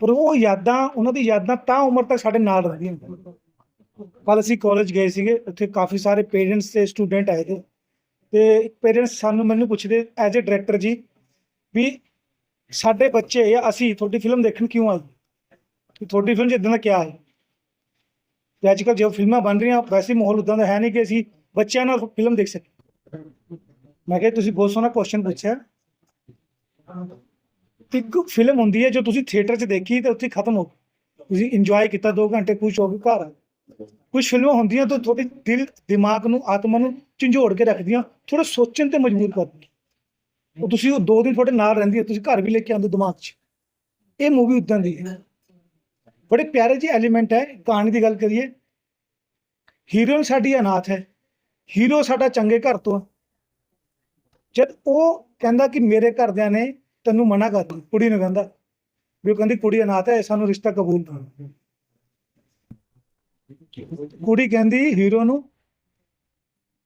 ਪਰ ਉਹ ਯਾਦਾਂ, ਉਹਨਾਂ ਦੀ ਯਾਦਾਂ ਤਾਂ ਉਮਰ ਤੱਕ ਸਾਡੇ ਨਾਲ ਰਹਿੰਦੀਆਂ ਕੱਲ ਅਸੀਂ ਕਾਲਜ ਗਏ ਸੀਗੇ, ਉੱਥੇ ਕਾਫੀ ਸਾਰੇ ਪੇਰੈਂਟਸ ਤੇ ਸਟੂਡੈਂਟ ਆਏ ਤੇ ਤੇ ਪੇਰੈਂਟਸ ਸਾਨੂੰ ਮੈਨੂੰ ਪੁੱਛਦੇ ਐਜ਼ ਅ ਡਾਇਰੈਕਟਰ ਜੀ, ਵੀ ਸਾਡੇ ਬੱਚੇ ਜਾਂ ਅਸੀਂ ਤੁਹਾਡੀ ਫਿਲਮ ਦੇਖਣ ਕਿਉਂ ਆਏ? ਕਿ ਤੁਹਾਡੀ ਫਿਲਮ 'ਚ ਇਦਾਂ ਦਾ ਕਿਆ ਹੈ? ਤੇ ਅੱਜ ਕੱਲ੍ਹ ਜੋ ਫਿਲਮਾਂ ਬਣ ਰਹੀਆਂ, ਵੈਸੇ ਮਾਹੌਲ ਉਦਾਂ ਦਾ ਹੈ ਨਹੀਂ ਕਿ ਅਸੀਂ ਬੱਚਿਆਂ ਨਾਲ ਫਿਲਮ ਦੇਖ ਸਕੀਏ। ਮੈਂ ਕਿਹਾ, ਤੁਸੀਂ ਬਹੁਤ ਸੋਹਣਾ ਕੁਐਸਚਨ ਪੁੱਛਿਆ। ਇੱਕ ਫਿਲਮ ਹੁੰਦੀ ਹੈ ਜੋ ਤੁਸੀਂ ਥੀਏਟਰ 'ਚ ਦੇਖੀ ਤੇ ਉੱਥੇ ਖਤਮ ਹੋ ਗਈ। ਤੁਸੀਂ ਇੰਜੋਏ ਕੀਤਾ 2 ਘੰਟੇ, ਖੁਸ਼ ਹੋ ਕੇ ਘਰ ਆ ਕੁਝ ਫਿਲਮਾਂ ਹੁੰਦੀਆਂ ਤਾਂ ਤੁਹਾਡੇ ਦਿਲ, ਦਿਮਾਗ ਨੂੰ, ਆਤਮਾ ਨੂੰ ਝੰਜੋੜ ਕੇ ਰੱਖਦੀਆਂ ਥੋੜਾ ਸੋਚਣ ਤੇ ਮਜਬੂਰ ਕਰਦੀਆਂ ਉਹ ਤੁਸੀਂ ਉਹ ਦੋ ਦਿਨ ਤੁਹਾਡੇ ਨਾਲ ਰਹਿੰਦੀ ਹੈ, ਤੁਸੀਂ ਘਰ ਵੀ ਲੈ ਕੇ ਆਉਂਦੇ ਦਿਮਾਗ 'ਚ। ਇਹ ਮੂਵੀ ਉਦਾਂ ਦੀ ਹੈ। ਬੜੇ ਪਿਆਰੇ ਜਿਹੇ ਐਲੀਮੈਂਟ ਹੈ, ਕਹਾਣੀ ਦੀ ਗੱਲ ਕਰੀਏ। ਹੀਰੋਇਨ ਸਾਡੀ ਅਨਾਥ ਹੈ। ਹੀਰੋ ਸਾਡਾ ਚੰਗੇ ਘਰ ਤੋਂ ਜਦ ਉਹ ਕਹਿੰਦਾ ਕਿ ਮੇਰੇ ਘਰਦਿਆਂ ਨੇ ਤੈਨੂੰ ਮਨਾ ਕਰ ਕੁੜੀ ਨੂੰ ਕਹਿੰਦਾ ਵੀ ਉਹ ਕਹਿੰਦੀ ਕੁੜੀ ਅਨਾਥ ਹੈ, ਸਾਨੂੰ ਰਿਸ਼ਤਾ ਕਬੂਲ ਕਰ। ਕੁੜੀ ਕਹਿੰਦੀ ਹੀਰੋ ਨੂੰ,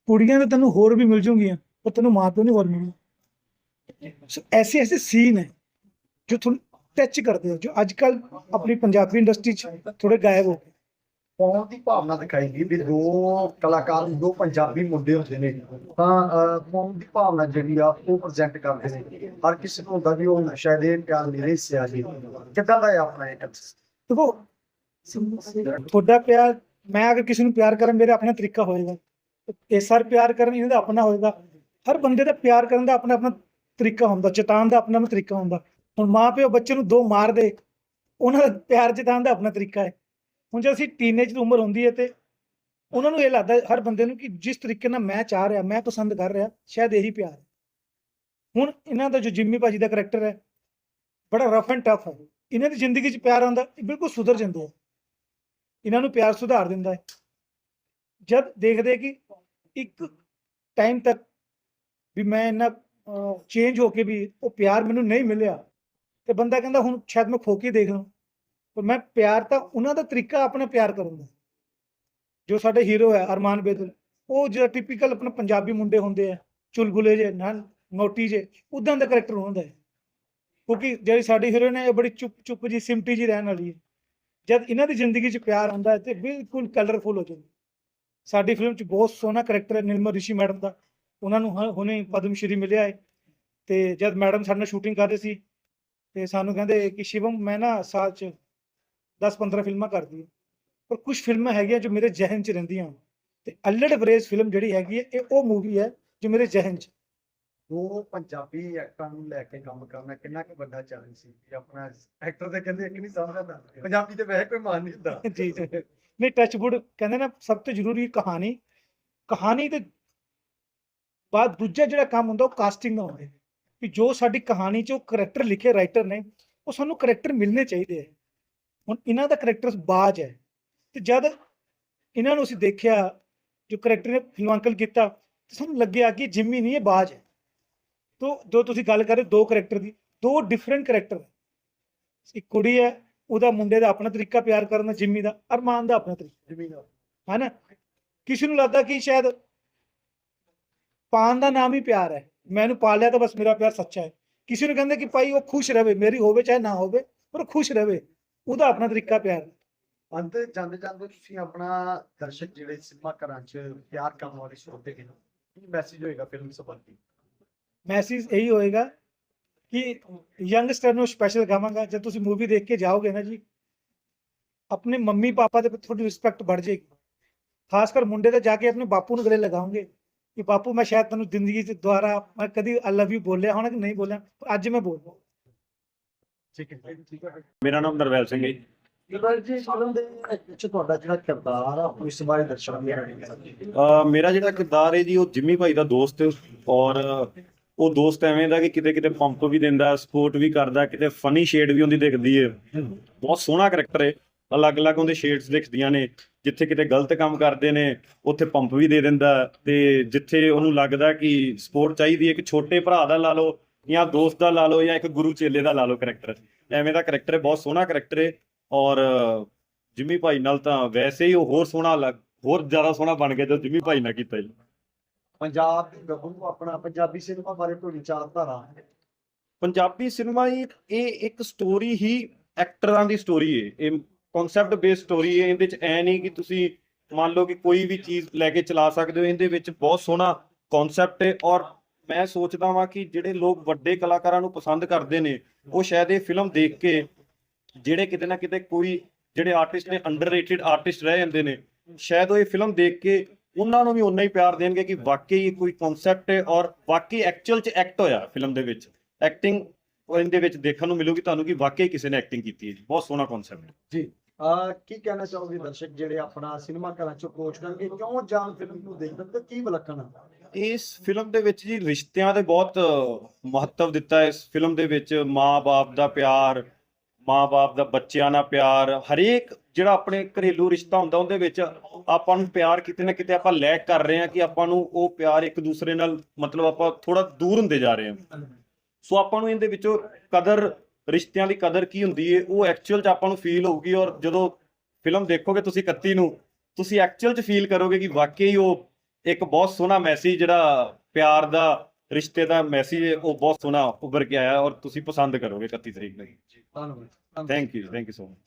ਕੁੜੀਆਂ ਤਾਂ ਤੈਨੂੰ ਹੋਰ ਵੀ ਮਿਲ ਜੂਗੀਆਂ ਪਰ ਤੈਨੂੰ ਮਾਂ ਪਿਓ ਨਹੀਂ ਹੋਰ ਮਿਲਣੀ। ਸੋ ਐਸੇ ਐਸੇ ਸੀਨ ਹੈ ਜੋ ਤੁਹਾਨੂੰ ਟੱਚ ਕਰਦੇ ਹੋ, ਜੋ ਅੱਜ ਕੱਲ ਆਪਣੀ ਪੰਜਾਬੀ ਇੰਡਸਟਰੀ 'ਚ ਥੋੜੇ ਗਾਇਬ ਹੋ ਗਏ। ਕੌਣ ਦੀ ਭਾਵਨਾ ਦਿਖਾਈ ਗਈ ਵੀ ਦੋ ਕਲਾਕਾਰ, ਦੋ ਪੰਜਾਬੀ ਮੁੰਡੇ ਹੁੰਦੇ ਨੇ। ਤਾਂ ਕੌਣ ਦੀ ਭਾਵਨਾ ਜਿਹੜੀ ਆ, ਉਹ ਪ੍ਰੈਜ਼ੈਂਟ ਕਰਦੇ ਨੇ। ਹਰ ਕਿਸੇ ਨੂੰ ਹੁੰਦਾ ਵੀ ਉਹ ਸ਼ਾਇਦ ਇਹ ਪਿਆਰ ਮੇਰੇ ਹਿੱਸੇ ਆ ਜੀ ਕਿੱਦਾਂ ਦਾ ਹੈ ਆਪਣਾ ਇਹ ਦੇਖੋ, ਤੁਹਾਡਾ ਪਿਆਰ, ਮੈਂ ਅਗਰ ਕਿਸੇ ਨੂੰ ਪਿਆਰ ਕਰਾਂ ਮੇਰਾ ਆਪਣਾ ਤਰੀਕਾ ਹੋਏਗਾ, ਇਹ ਸਰ ਪਿਆਰ ਕਰਨ ਇਹਨਾਂ ਦਾ ਆਪਣਾ ਹੋਏਗਾ। ਹਰ ਬੰਦੇ ਦਾ ਪਿਆਰ ਕਰਨ ਦਾ ਆਪਣਾ ਆਪਣਾ ਤਰੀਕਾ ਹੁੰਦਾ ਜਤਾਉਣ ਦਾ ਆਪਣਾ ਆਪਣਾ ਤਰੀਕਾ ਹੁੰਦਾ। ਹੁਣ ਮਾਂ ਪਿਓ ਬੱਚੇ ਨੂੰ ਦੋ ਮਾਰ ਦੇ ਉਹਨਾਂ ਦਾ ਪਿਆਰ ਜਤਾਉਣ ਦਾ ਆਪਣਾ ਤਰੀਕਾ ਹੈ। ਹੁਣ ਜੇ ਅਸੀਂ ਟੀਨੇਜ ਦੀ ਉਮਰ ਹੁੰਦੀ ਹੈ ਤੇ ਉਹਨਾਂ ਨੂੰ ਇਹ ਲੱਗਦਾ ਹਰ ਬੰਦੇ ਨੂੰ ਕਿ ਜਿਸ ਤਰੀਕੇ ਨਾਲ ਮੈਂ ਚਾਹ ਰਿਹਾ, ਮੈਂ ਪਸੰਦ ਕਰ ਰਿਹਾ, ਸ਼ਾਇਦ ਇਹੀ ਪਿਆਰ ਹੈ। ਹੁਣ ਇਹਨਾਂ ਦਾ ਜੋ ਜਿੰਮੀ ਭਾਜੀ ਦਾ ਕਰੈਕਟਰ ਹੈ, ਬੜਾ ਰਫ ਐਂਡ ਟਫ ਹੈ। ਇਹਨਾਂ ਦੀ ਜ਼ਿੰਦਗੀ 'ਚ ਪਿਆਰ ਆਉਂਦਾ, ਇਹ ਬਿਲਕੁਲ ਸੁਧਰ ਜਾਂਦਾ ਹੈ। ਇਹਨਾਂ ਨੂੰ ਪਿਆਰ ਸੁਧਾਰ ਦਿੰਦਾ ਹੈ। ਜਦ ਦੇਖਦੇ ਕਿ ਇੱਕ ਟਾਈਮ ਤੱਕ ਵੀ ਮੈਂ ਇੰਨਾ ਚੇਂਜ ਹੋ ਕੇ ਵੀ ਉਹ ਪਿਆਰ ਮੈਨੂੰ ਨਹੀਂ ਮਿਲਿਆ, ਤੇ ਬੰਦਾ ਕਹਿੰਦਾ, ਹੁਣ ਸ਼ਾਇਦ ਮੈਂ ਖੋ ਕੇ ਦੇਖ ਲਵਾਂ। ਪਰ ਮੈਂ ਪਿਆਰ ਤਾਂ ਉਹਨਾਂ ਦਾ ਤਰੀਕਾ ਆਪਣਾ ਪਿਆਰ ਕਰਨ ਦਾ। ਜੋ ਸਾਡੇ ਹੀਰੋ ਹੈ, ਅਰਮਾਨ ਬੇਦਲ, ਉਹ ਜਿਹੜਾ ਟਿਪੀਕਲ ਆਪਣਾ ਪੰਜਾਬੀ ਮੁੰਡੇ ਹੁੰਦੇ ਆ ਚੁਲਬੁਲੇ ਜੇ ਨਾਲ ਨੋਟੀ ਜੇ ਉਦਾਂ ਦਾ ਕਰੈਕਟਰ ਹੁੰਦਾ ਹੈ। ਕਿਉਂਕਿ ਜਿਹੜੀ ਸਾਡੀ ਹੀਰੋਇਨ ਹੈ ਇਹ ਬੜੀ ਚੁੱਪ ਚੁੱਪ ਜੀ ਸਿਮਟੀ ਜੀ ਰਹਿਣ ਵਾਲੀ ਹੈ। ਜਦ ਇਹਨਾਂ ਦੀ ਜ਼ਿੰਦਗੀ 'ਚ ਪਿਆਰ ਆਉਂਦਾ ਹੈ, ਤੇ ਬਿਲਕੁਲ ਕਲਰਫੁਲ ਹੋ ਜਾਂਦਾ ਸਾਡੀ ਫਿਲਮ 'ਚ ਬਹੁਤ ਸੋਹਣਾ ਕਰੈਕਟਰ ਹੈ, ਨਿਰਮਲ ਰਿਸ਼ੀ ਮੈਡਮ ਦਾ। ਉਹਨਾਂ ਨੂੰ ਹੁਣੇ ਪਦਮ ਸ਼੍ਰੀ ਮਿਲਿਆ ਹੈ। ਤੇ ਜਦ ਮੈਡਮ ਸਾਡੇ ਨਾਲ ਸ਼ੂਟਿੰਗ ਕਰ ਰਹੇ ਸੀ, ਤੇ ਸਾਨੂੰ ਕਹਿੰਦੇ ਕਿ ਸ਼ਿਵਮ, ਮੈਂ ਨਾ ਸਾਲ 'ਚ 10-15 ਫਿਲਮਾਂ ਕਰਦੀ ਹਾਂ। ਪਰ ਕੁਝ ਫਿਲਮਾਂ ਹੈਗੀਆਂ ਜੋ ਮੇਰੇ ਜ਼ਿਹਨ 'ਚ ਰਹਿੰਦੀਆਂ। ਤੇ ਅੱਲੜ ਬਰੇਜ਼ ਫਿਲਮ ਜਿਹੜੀ ਹੈਗੀ ਹੈ ਇਹ ਉਹ ਮੂਵੀ ਹੈ ਜੋ ਮੇਰੇ ਜ਼ਿਹਨ 'ਚ। ਦੋ ਪੰਜਾਬੀ ਐਕਟਰਾਂ ਨੂੰ ਲੈ ਕੇ ਕੰਮ ਕਰਨਾ ਕਿੰਨਾ ਕੁ ਵੱਡਾ ਚੈਲੰਜ ਸੀ ਕਿ ਆਪਣਾ ਐਕਟਰ ਤੇ ਕਹਿੰਦੇ ਇੱਕ ਨਹੀਂ ਸਮਝਦਾ। ਪੰਜਾਬੀ ਤੇ ਵੈਸੇ ਕੋਈ ਮਾਨ ਨਹੀਂ ਹੁੰਦਾ। ਜੀ ਜੀ। ਨਹੀਂ ਟੱਚਵੁੱਡ ਕਹਿੰਦੇ ਨਾ ਸਭ ਤੋਂ ਜ਼ਰੂਰੀ ਕਹਾਣੀ। ਕਹਾਣੀ ਤੇ ਬਾਅਦ ਦੂਜਾ ਜਿਹੜਾ ਕੰਮ ਹੁੰਦਾ ਉਹ ਕਾਸਟਿੰਗ ਦਾ ਹੁੰਦਾ ਕਿ ਜੋ ਸਾਡੀ ਕਹਾਣੀ 'ਚ ਉਹ ਕਰੈਕਟਰ ਲਿਖੇ ਰਾਈਟਰ ਨੇ ਉਹ ਸਾਨੂੰ ਕਰੈਕਟਰ ਮਿਲਨੇ ਚਾਹੀਦੇ ਹੈ। ਹੁਣ ਇਹਨਾਂ ਦਾ ਕਰੈਕਟਰ ਬਾਜ ਹੈ। ਤੇ ਜਦ ਇਹਨਾਂ ਨੂੰ ਅਸੀਂ ਦੇਖਿਆ ਜੋ ਕਰੈਕਟਰ ਨੇ ਫਿਲਮਾਂਕਲ ਕੀਤਾ ਤੇ ਸਾਨੂੰ ਲੱਗਿਆ ਕਿ ਜਿੰਮੀ ਨਹੀਂ ਇਹ ਬਾਜ ਹੈ। ਤੋ ਜੋ ਤੁਸੀਂ ਗੱਲ ਕਰ ਰਹੇ ਦੋ ਕਰੈਕਟਰ ਦੀ ਦੋ ਡਿਫਰੈਂਟ ਕਰੈਕਟਰ ਇੱਕ ਕੁੜੀ ਹੈ ਉਹਦਾ ਮੁੰਡੇ ਦਾ ਆਪਣਾ ਤਰੀਕਾ ਪਿਆਰ ਕਰਨ ਦਾ ਜਿੰਮੀ ਦਾ ਅਰਮਾਨ ਦਾ ਆਪਣਾ ਤਰੀਕਾ। ਜ਼ਮੀਨ ਹੈ ਨਾ ਕਿਸੇ ਨੂੰ ਲੱਗਦਾ ਕਿ ਸ਼ਾਇਦ ਪਾਨ ਦਾ ਨਾਮ ਹੀ ਪਿਆਰ ਹੈ। ਮੈਨੂੰ ਪਾਲਿਆ ਤਾਂ ਬਸ ਮੇਰਾ ਪਿਆਰ ਸੱਚਾ ਹੈ। ਕਿਸੇ ਨੂੰ ਕਹਿੰਦੇ ਕਿ ਭਾਈ ਉਹ ਖੁਸ਼ ਰਵੇ ਮੇਰੀ ਹੋਵੇ ਚਾਹੇ ਨਾ ਹੋਵੇ ਪਰ ਖੁਸ਼ ਰਵੇ ਉਹਦਾ ਆਪਣਾ ਤਰੀਕਾ ਪਿਆਰ। ਅੰਤ ਜਾਂਦੇ ਜਾਂਦੇ ਤੁਸੀਂ ਆਪਣਾ ਦਰਸ਼ਕ ਜਿਹੜੇ ਸਿਨੇਮਾ ਘਰਾਂ 'ਚ ਪਿਆਰ ਕਰਨ ਵਾਲੇ ਸ਼ੋਧੇ ਨੇ ਕੀ ਮੈਸੇਜ ਹੋਏਗਾ ਫਿਲਮ ਸੰਬੰਧੀ? ਮੈਸੇਜ ਇਹੀ ਹੋਏਗਾ ਕਿ ਯੰਗਸਟਰ ਨੂੰ ਸਪੈਸ਼ਲ ਕਹਾਂਗਾ ਜਦ ਤੁਸੀਂ ਮੂਵੀ ਦੇਖ ਕੇ ਜਾਓਗੇ ਨਾ ਜੀ ਆਪਣੇ ਮੰਮੀ ਪਾਪਾ ਦੇ ਪ੍ਰਤੀ ਤੁਹਾਡੀ ਰਿਸਪੈਕਟ ਵੱਧ ਜਾਏਗੀ। ਖਾਸ ਕਰ ਮੁੰਡੇ ਤੇ ਜਾ ਕੇ ਆਪਣੇ ਬਾਪੂ ਨੂੰ ਗਲੇ ਲਗਾਉਂਗੇ ਕਿ ਬਾਪੂ ਮੈਂ ਸ਼ਾਇਦ ਤੈਨੂੰ ਜ਼ਿੰਦਗੀ 'ਚ ਦੁਆਰਾ ਮੈਂ ਕਦੀ ਆਈ ਲਵ ਯੂ ਬੋਲਿਆ ਹੋਣਾ ਕਿ ਨਹੀਂ ਬੋਲਿਆ ਪਰ ਅੱਜ ਮੈਂ ਬੋਲਦਾ। ਠੀਕ ਹੈ ਠੀਕ ਹੈ। ਮੇਰਾ ਨਾਮ ਨਰਵੈਲ ਸਿੰਘ ਹੈ। ਜਿਹੜਾ ਜੀ ਫਿਲਮ ਦੇ ਵਿੱਚ ਤੁਹਾਡਾ ਜਿਹੜਾ ਕਿਰਦਾਰ ਆ ਉਹ ਇਸ ਬਾਰੇ ਦਰਸ਼ਕਾਂ ਮੇਰਾ ਜਿਹੜਾ ਕਿਰਦਾਰ ਹੈ ਜੀ ਉਹ ਜਿੰਮੀ ਭਾਈ ਦਾ ਦੋਸਤ ਹੈ ਔਰ ਉਹ ਦੋਸਤ ਐਵੇਂ ਦਾ ਕਿ ਕਿਤੇ ਕਿਤੇ ਪੰਪ ਵੀ ਦਿੰਦਾ ਸਪੋਰਟ ਵੀ ਕਰਦਾ ਕਿਤੇ ਫਨੀ ਸ਼ੇਡ ਵੀ ਉਹਦੀ ਦਿਖਦੀ ਹੈ। ਬਹੁਤ ਸੋਹਣਾ ਕਰੈਕਟਰ ਹੈ ਅਲੱਗ-ਅਲੱਗ ਉਹਦੇ ਸ਼ੇਡਸ ਦਿਖਦੀਆਂ ਨੇ ਜਿੱਥੇ ਕਿਤੇ ਗਲਤ ਕੰਮ ਕਰਦੇ ਨੇ ਉੱਥੇ ਪੰਪ ਵੀ ਦੇ ਦਿੰਦਾ ਤੇ ਜਿੱਥੇ ਉਹਨੂੰ ਲੱਗਦਾ ਕਿ ਸਪੋਰਟ ਚਾਹੀਦੀ ਹੈ ਇੱਕ ਛੋਟੇ ਭਰਾ ਦਾ ਲਾ ਲਓ ਜਾਂ ਦੋਸਤ ਦਾ ਲਾ ਲਓ ਜਾਂ ਇੱਕ ਗੁਰੂ ਚੇਲੇ ਦਾ ਲਾ ਲਓ ਕਰੈਕਟਰ ਐਵੇਂ ਦਾ ਕਰੈਕਟਰ ਹੈ ਬਹੁਤ ਸੋਹਣਾ ਕਰੈਕਟਰ ਹੈ ਔਰ ਜਿੰਮੀ ਭਾਈ ਨਾਲ ਤਾਂ ਵੈਸੇ ਹੀ ਉਹ ਹੋਰ ਸੋਹਣਾ ਲੱਗ ਹੋਰ ਜ਼ਿਆਦਾ ਸੋਹਣਾ ਬਣ ਗਿਆ ਜਦੋਂ ਜਿੰਮੀ ਭਾਈ ਨਾਲ ਕੀਤਾ ਜੀ। ਪੰਜਾਬ ਦੇ ਗੱਭਰੂ ਆਪਣਾ ਪੰਜਾਬੀ ਸਿਨੇਮਾ ਬਾਰੇ ਤੁਹਾਡੀ ਚਾਰਧਾਰਾ ਪੰਜਾਬੀ ਸਿਨੇਮਾ ਹੀ ਇਹ ਇੱਕ ਸਟੋਰੀ ਹੀ ਐਕਟਰਾਂ ਦੀ ਸਟੋਰੀ ਹੈ। ਇਹ ਕਨਸੈਪਟ ਬੇਸ ਸਟੋਰੀ ਹੈ। ਇਹਦੇ ਚ ਐ ਨਹੀਂ ਕਿ ਤੁਸੀਂ ਮੰਨ ਲਓ ਕਿ ਕੋਈ ਵੀ ਚੀਜ਼ ਲੈ ਕੇ ਚਲਾ ਸਕਦੇ ਹੋ। ਇਹਦੇ ਵਿੱਚ ਬਹੁਤ ਸੋਹਣਾ ਕਨਸੈਪਟ ਹੈ ਔਰ ਮੈਂ ਸੋਚਦਾ ਵਾਂ ਕਿ ਜਿਹੜੇ ਲੋਕ ਵੱਡੇ ਕਲਾਕਾਰਾਂ ਨੂੰ ਪਸੰਦ ਕਰਦੇ ਨੇ, ਉਹ ਸ਼ਾਇਦ ਇਹ ਫਿਲਮ ਦੇਖ ਕੇ ਜਿਹੜੇ ਕਿਤੇ ਨਾ ਕਿਤੇ ਕੋਈ ਜਿਹੜੇ ਆਰਟਿਸਟ ਨੇ ਅੰਡਰਰੇਟਡ ਆਰਟਿਸਟ ਰਹਿ ਜਾਂਦੇ ਨੇ, ਸ਼ਾਇਦ ਉਹ ਇਹ ਫਿਲਮ ਦੇਖ ਕੇ ਉਹਨਾਂ ਨੂੰ ਵੀ ਉਨਾ ਹੀ ਪਿਆਰ ਦੇਣਗੇ ਕਿ ਵਾਕਈ ਕੋਈ ਕਨਸੈਪਟ ਹੈ ਔਰ ਵਾਕਈ ਐਕਚੁਅਲ ਚ ਐਕਟ ਹੋਇਆ ਫਿਲਮ ਦੇ ਵਿੱਚ। ਐਕਟਿੰਗ ਇਹਦੇ ਵਿੱਚ ਦੇਖਣ ਨੂੰ ਮਿਲੂਗੀ ਤੁਹਾਨੂੰ ਕਿ ਵਾਕਈ ਕਿਸੇ ਨੇ ਐਕਟਿੰਗ ਕੀਤੀ ਹੈ ਜੀ। ਬਹੁਤ ਸੋਹਣਾ ਕਨਸੈਪਟ ਜੀ ਆ ਕੀ ਕਹਿਣਾ ਚਾਹੋਗੇ ਦਰਸ਼ਕ ਜਿਹੜੇ ਆਪਣਾ ਸਿਨੇਮਾ ਘਰਾਂ 'ਚ ਅਪਰੋਚ ਕਰਨਗੇ, ਕਿਉਂ ਜਾਣ ਫਿਲਮ ਨੂੰ ਦੇਖਣ ਤੇ ਕੀ ਵਿਲੱਖਣ ਆ? ਇਸ ਫਿਲਮ ਦੇ ਵਿੱਚ ਜੀ ਰਿਸ਼ਤਿਆਂ ਦੇ ਬਹੁਤ ਮਹੱਤਵ ਦਿੱਤਾ ਹੈ ਇਸ ਫਿਲਮ ਦੇ ਵਿੱਚ। ਮਾਂ-ਬਾਪ ਦਾ ਪਿਆਰ, ਮਾਂ-ਬਾਪ ਦਾ ਬੱਚਿਆਂ ਨਾਲ ਪਿਆਰ, ਹਰੇਕ ਜਿਹੜਾ ਆਪਣੇ ਘਰੇਲੂ ਰਿਸ਼ਤਾ ਹੁੰਦਾ ਉਹਦੇ ਵਿੱਚ ਆਪਾਂ ਨੂੰ ਪਿਆਰ ਕਿਤੇ ਨਾ ਕਿਤੇ ਆਪਾਂ ਲੈਕ ਕਰ ਰਹੇ ਹਾਂ ਕਿ ਆਪਾਂ ਨੂੰ ਉਹ ਪਿਆਰ ਇੱਕ ਦੂਸਰੇ ਨਾਲ ਮਤਲਬ ਆਪਾਂ ਥੋੜਾ ਦੂਰ ਹੁੰਦੇ ਜਾ ਰਹੇ ਹਾਂ। ਸੋ ਆਪਾਂ ਨੂੰ ਇਹਦੇ ਵਿੱਚੋਂ ਕਦਰ, ਰਿਸ਼ਤਿਆਂ ਦੀ ਕਦਰ ਕੀ ਹੁੰਦੀ ਏ ਉਹ ਐਕਚੁਅਲ 'ਚ ਆਪਾਂ ਨੂੰ ਫੀਲ ਹੋਊਗੀ ਔਰ ਜਦੋਂ ਫਿਲਮ ਦੇਖੋਗੇ ਤੁਸੀਂ 31 ਨੂੰ, ਤੁਸੀਂ ਐਕਚੁਅਲ 'ਚ ਫੀਲ ਕਰੋਗੇ ਕਿ ਵਾਕਈ ਉਹ ਇੱਕ ਬਹੁਤ ਸੋਹਣਾ ਮੈਸੇਜ ਜਿਹੜਾ ਪਿਆਰ ਦਾ ਰਿਸ਼ਤੇ ਦਾ ਮੈਸੇਜ ਉਹ ਬਹੁਤ ਸੋਹਣਾ ਉੱਭਰ ਕੇ ਆਇਆ ਔਰ ਤੁਸੀਂ ਪਸੰਦ ਕਰੋਗੇ 31 ਤਰੀਕ ਨੂੰ। ਧੰਨਵਾਦ। Thank you thank you so much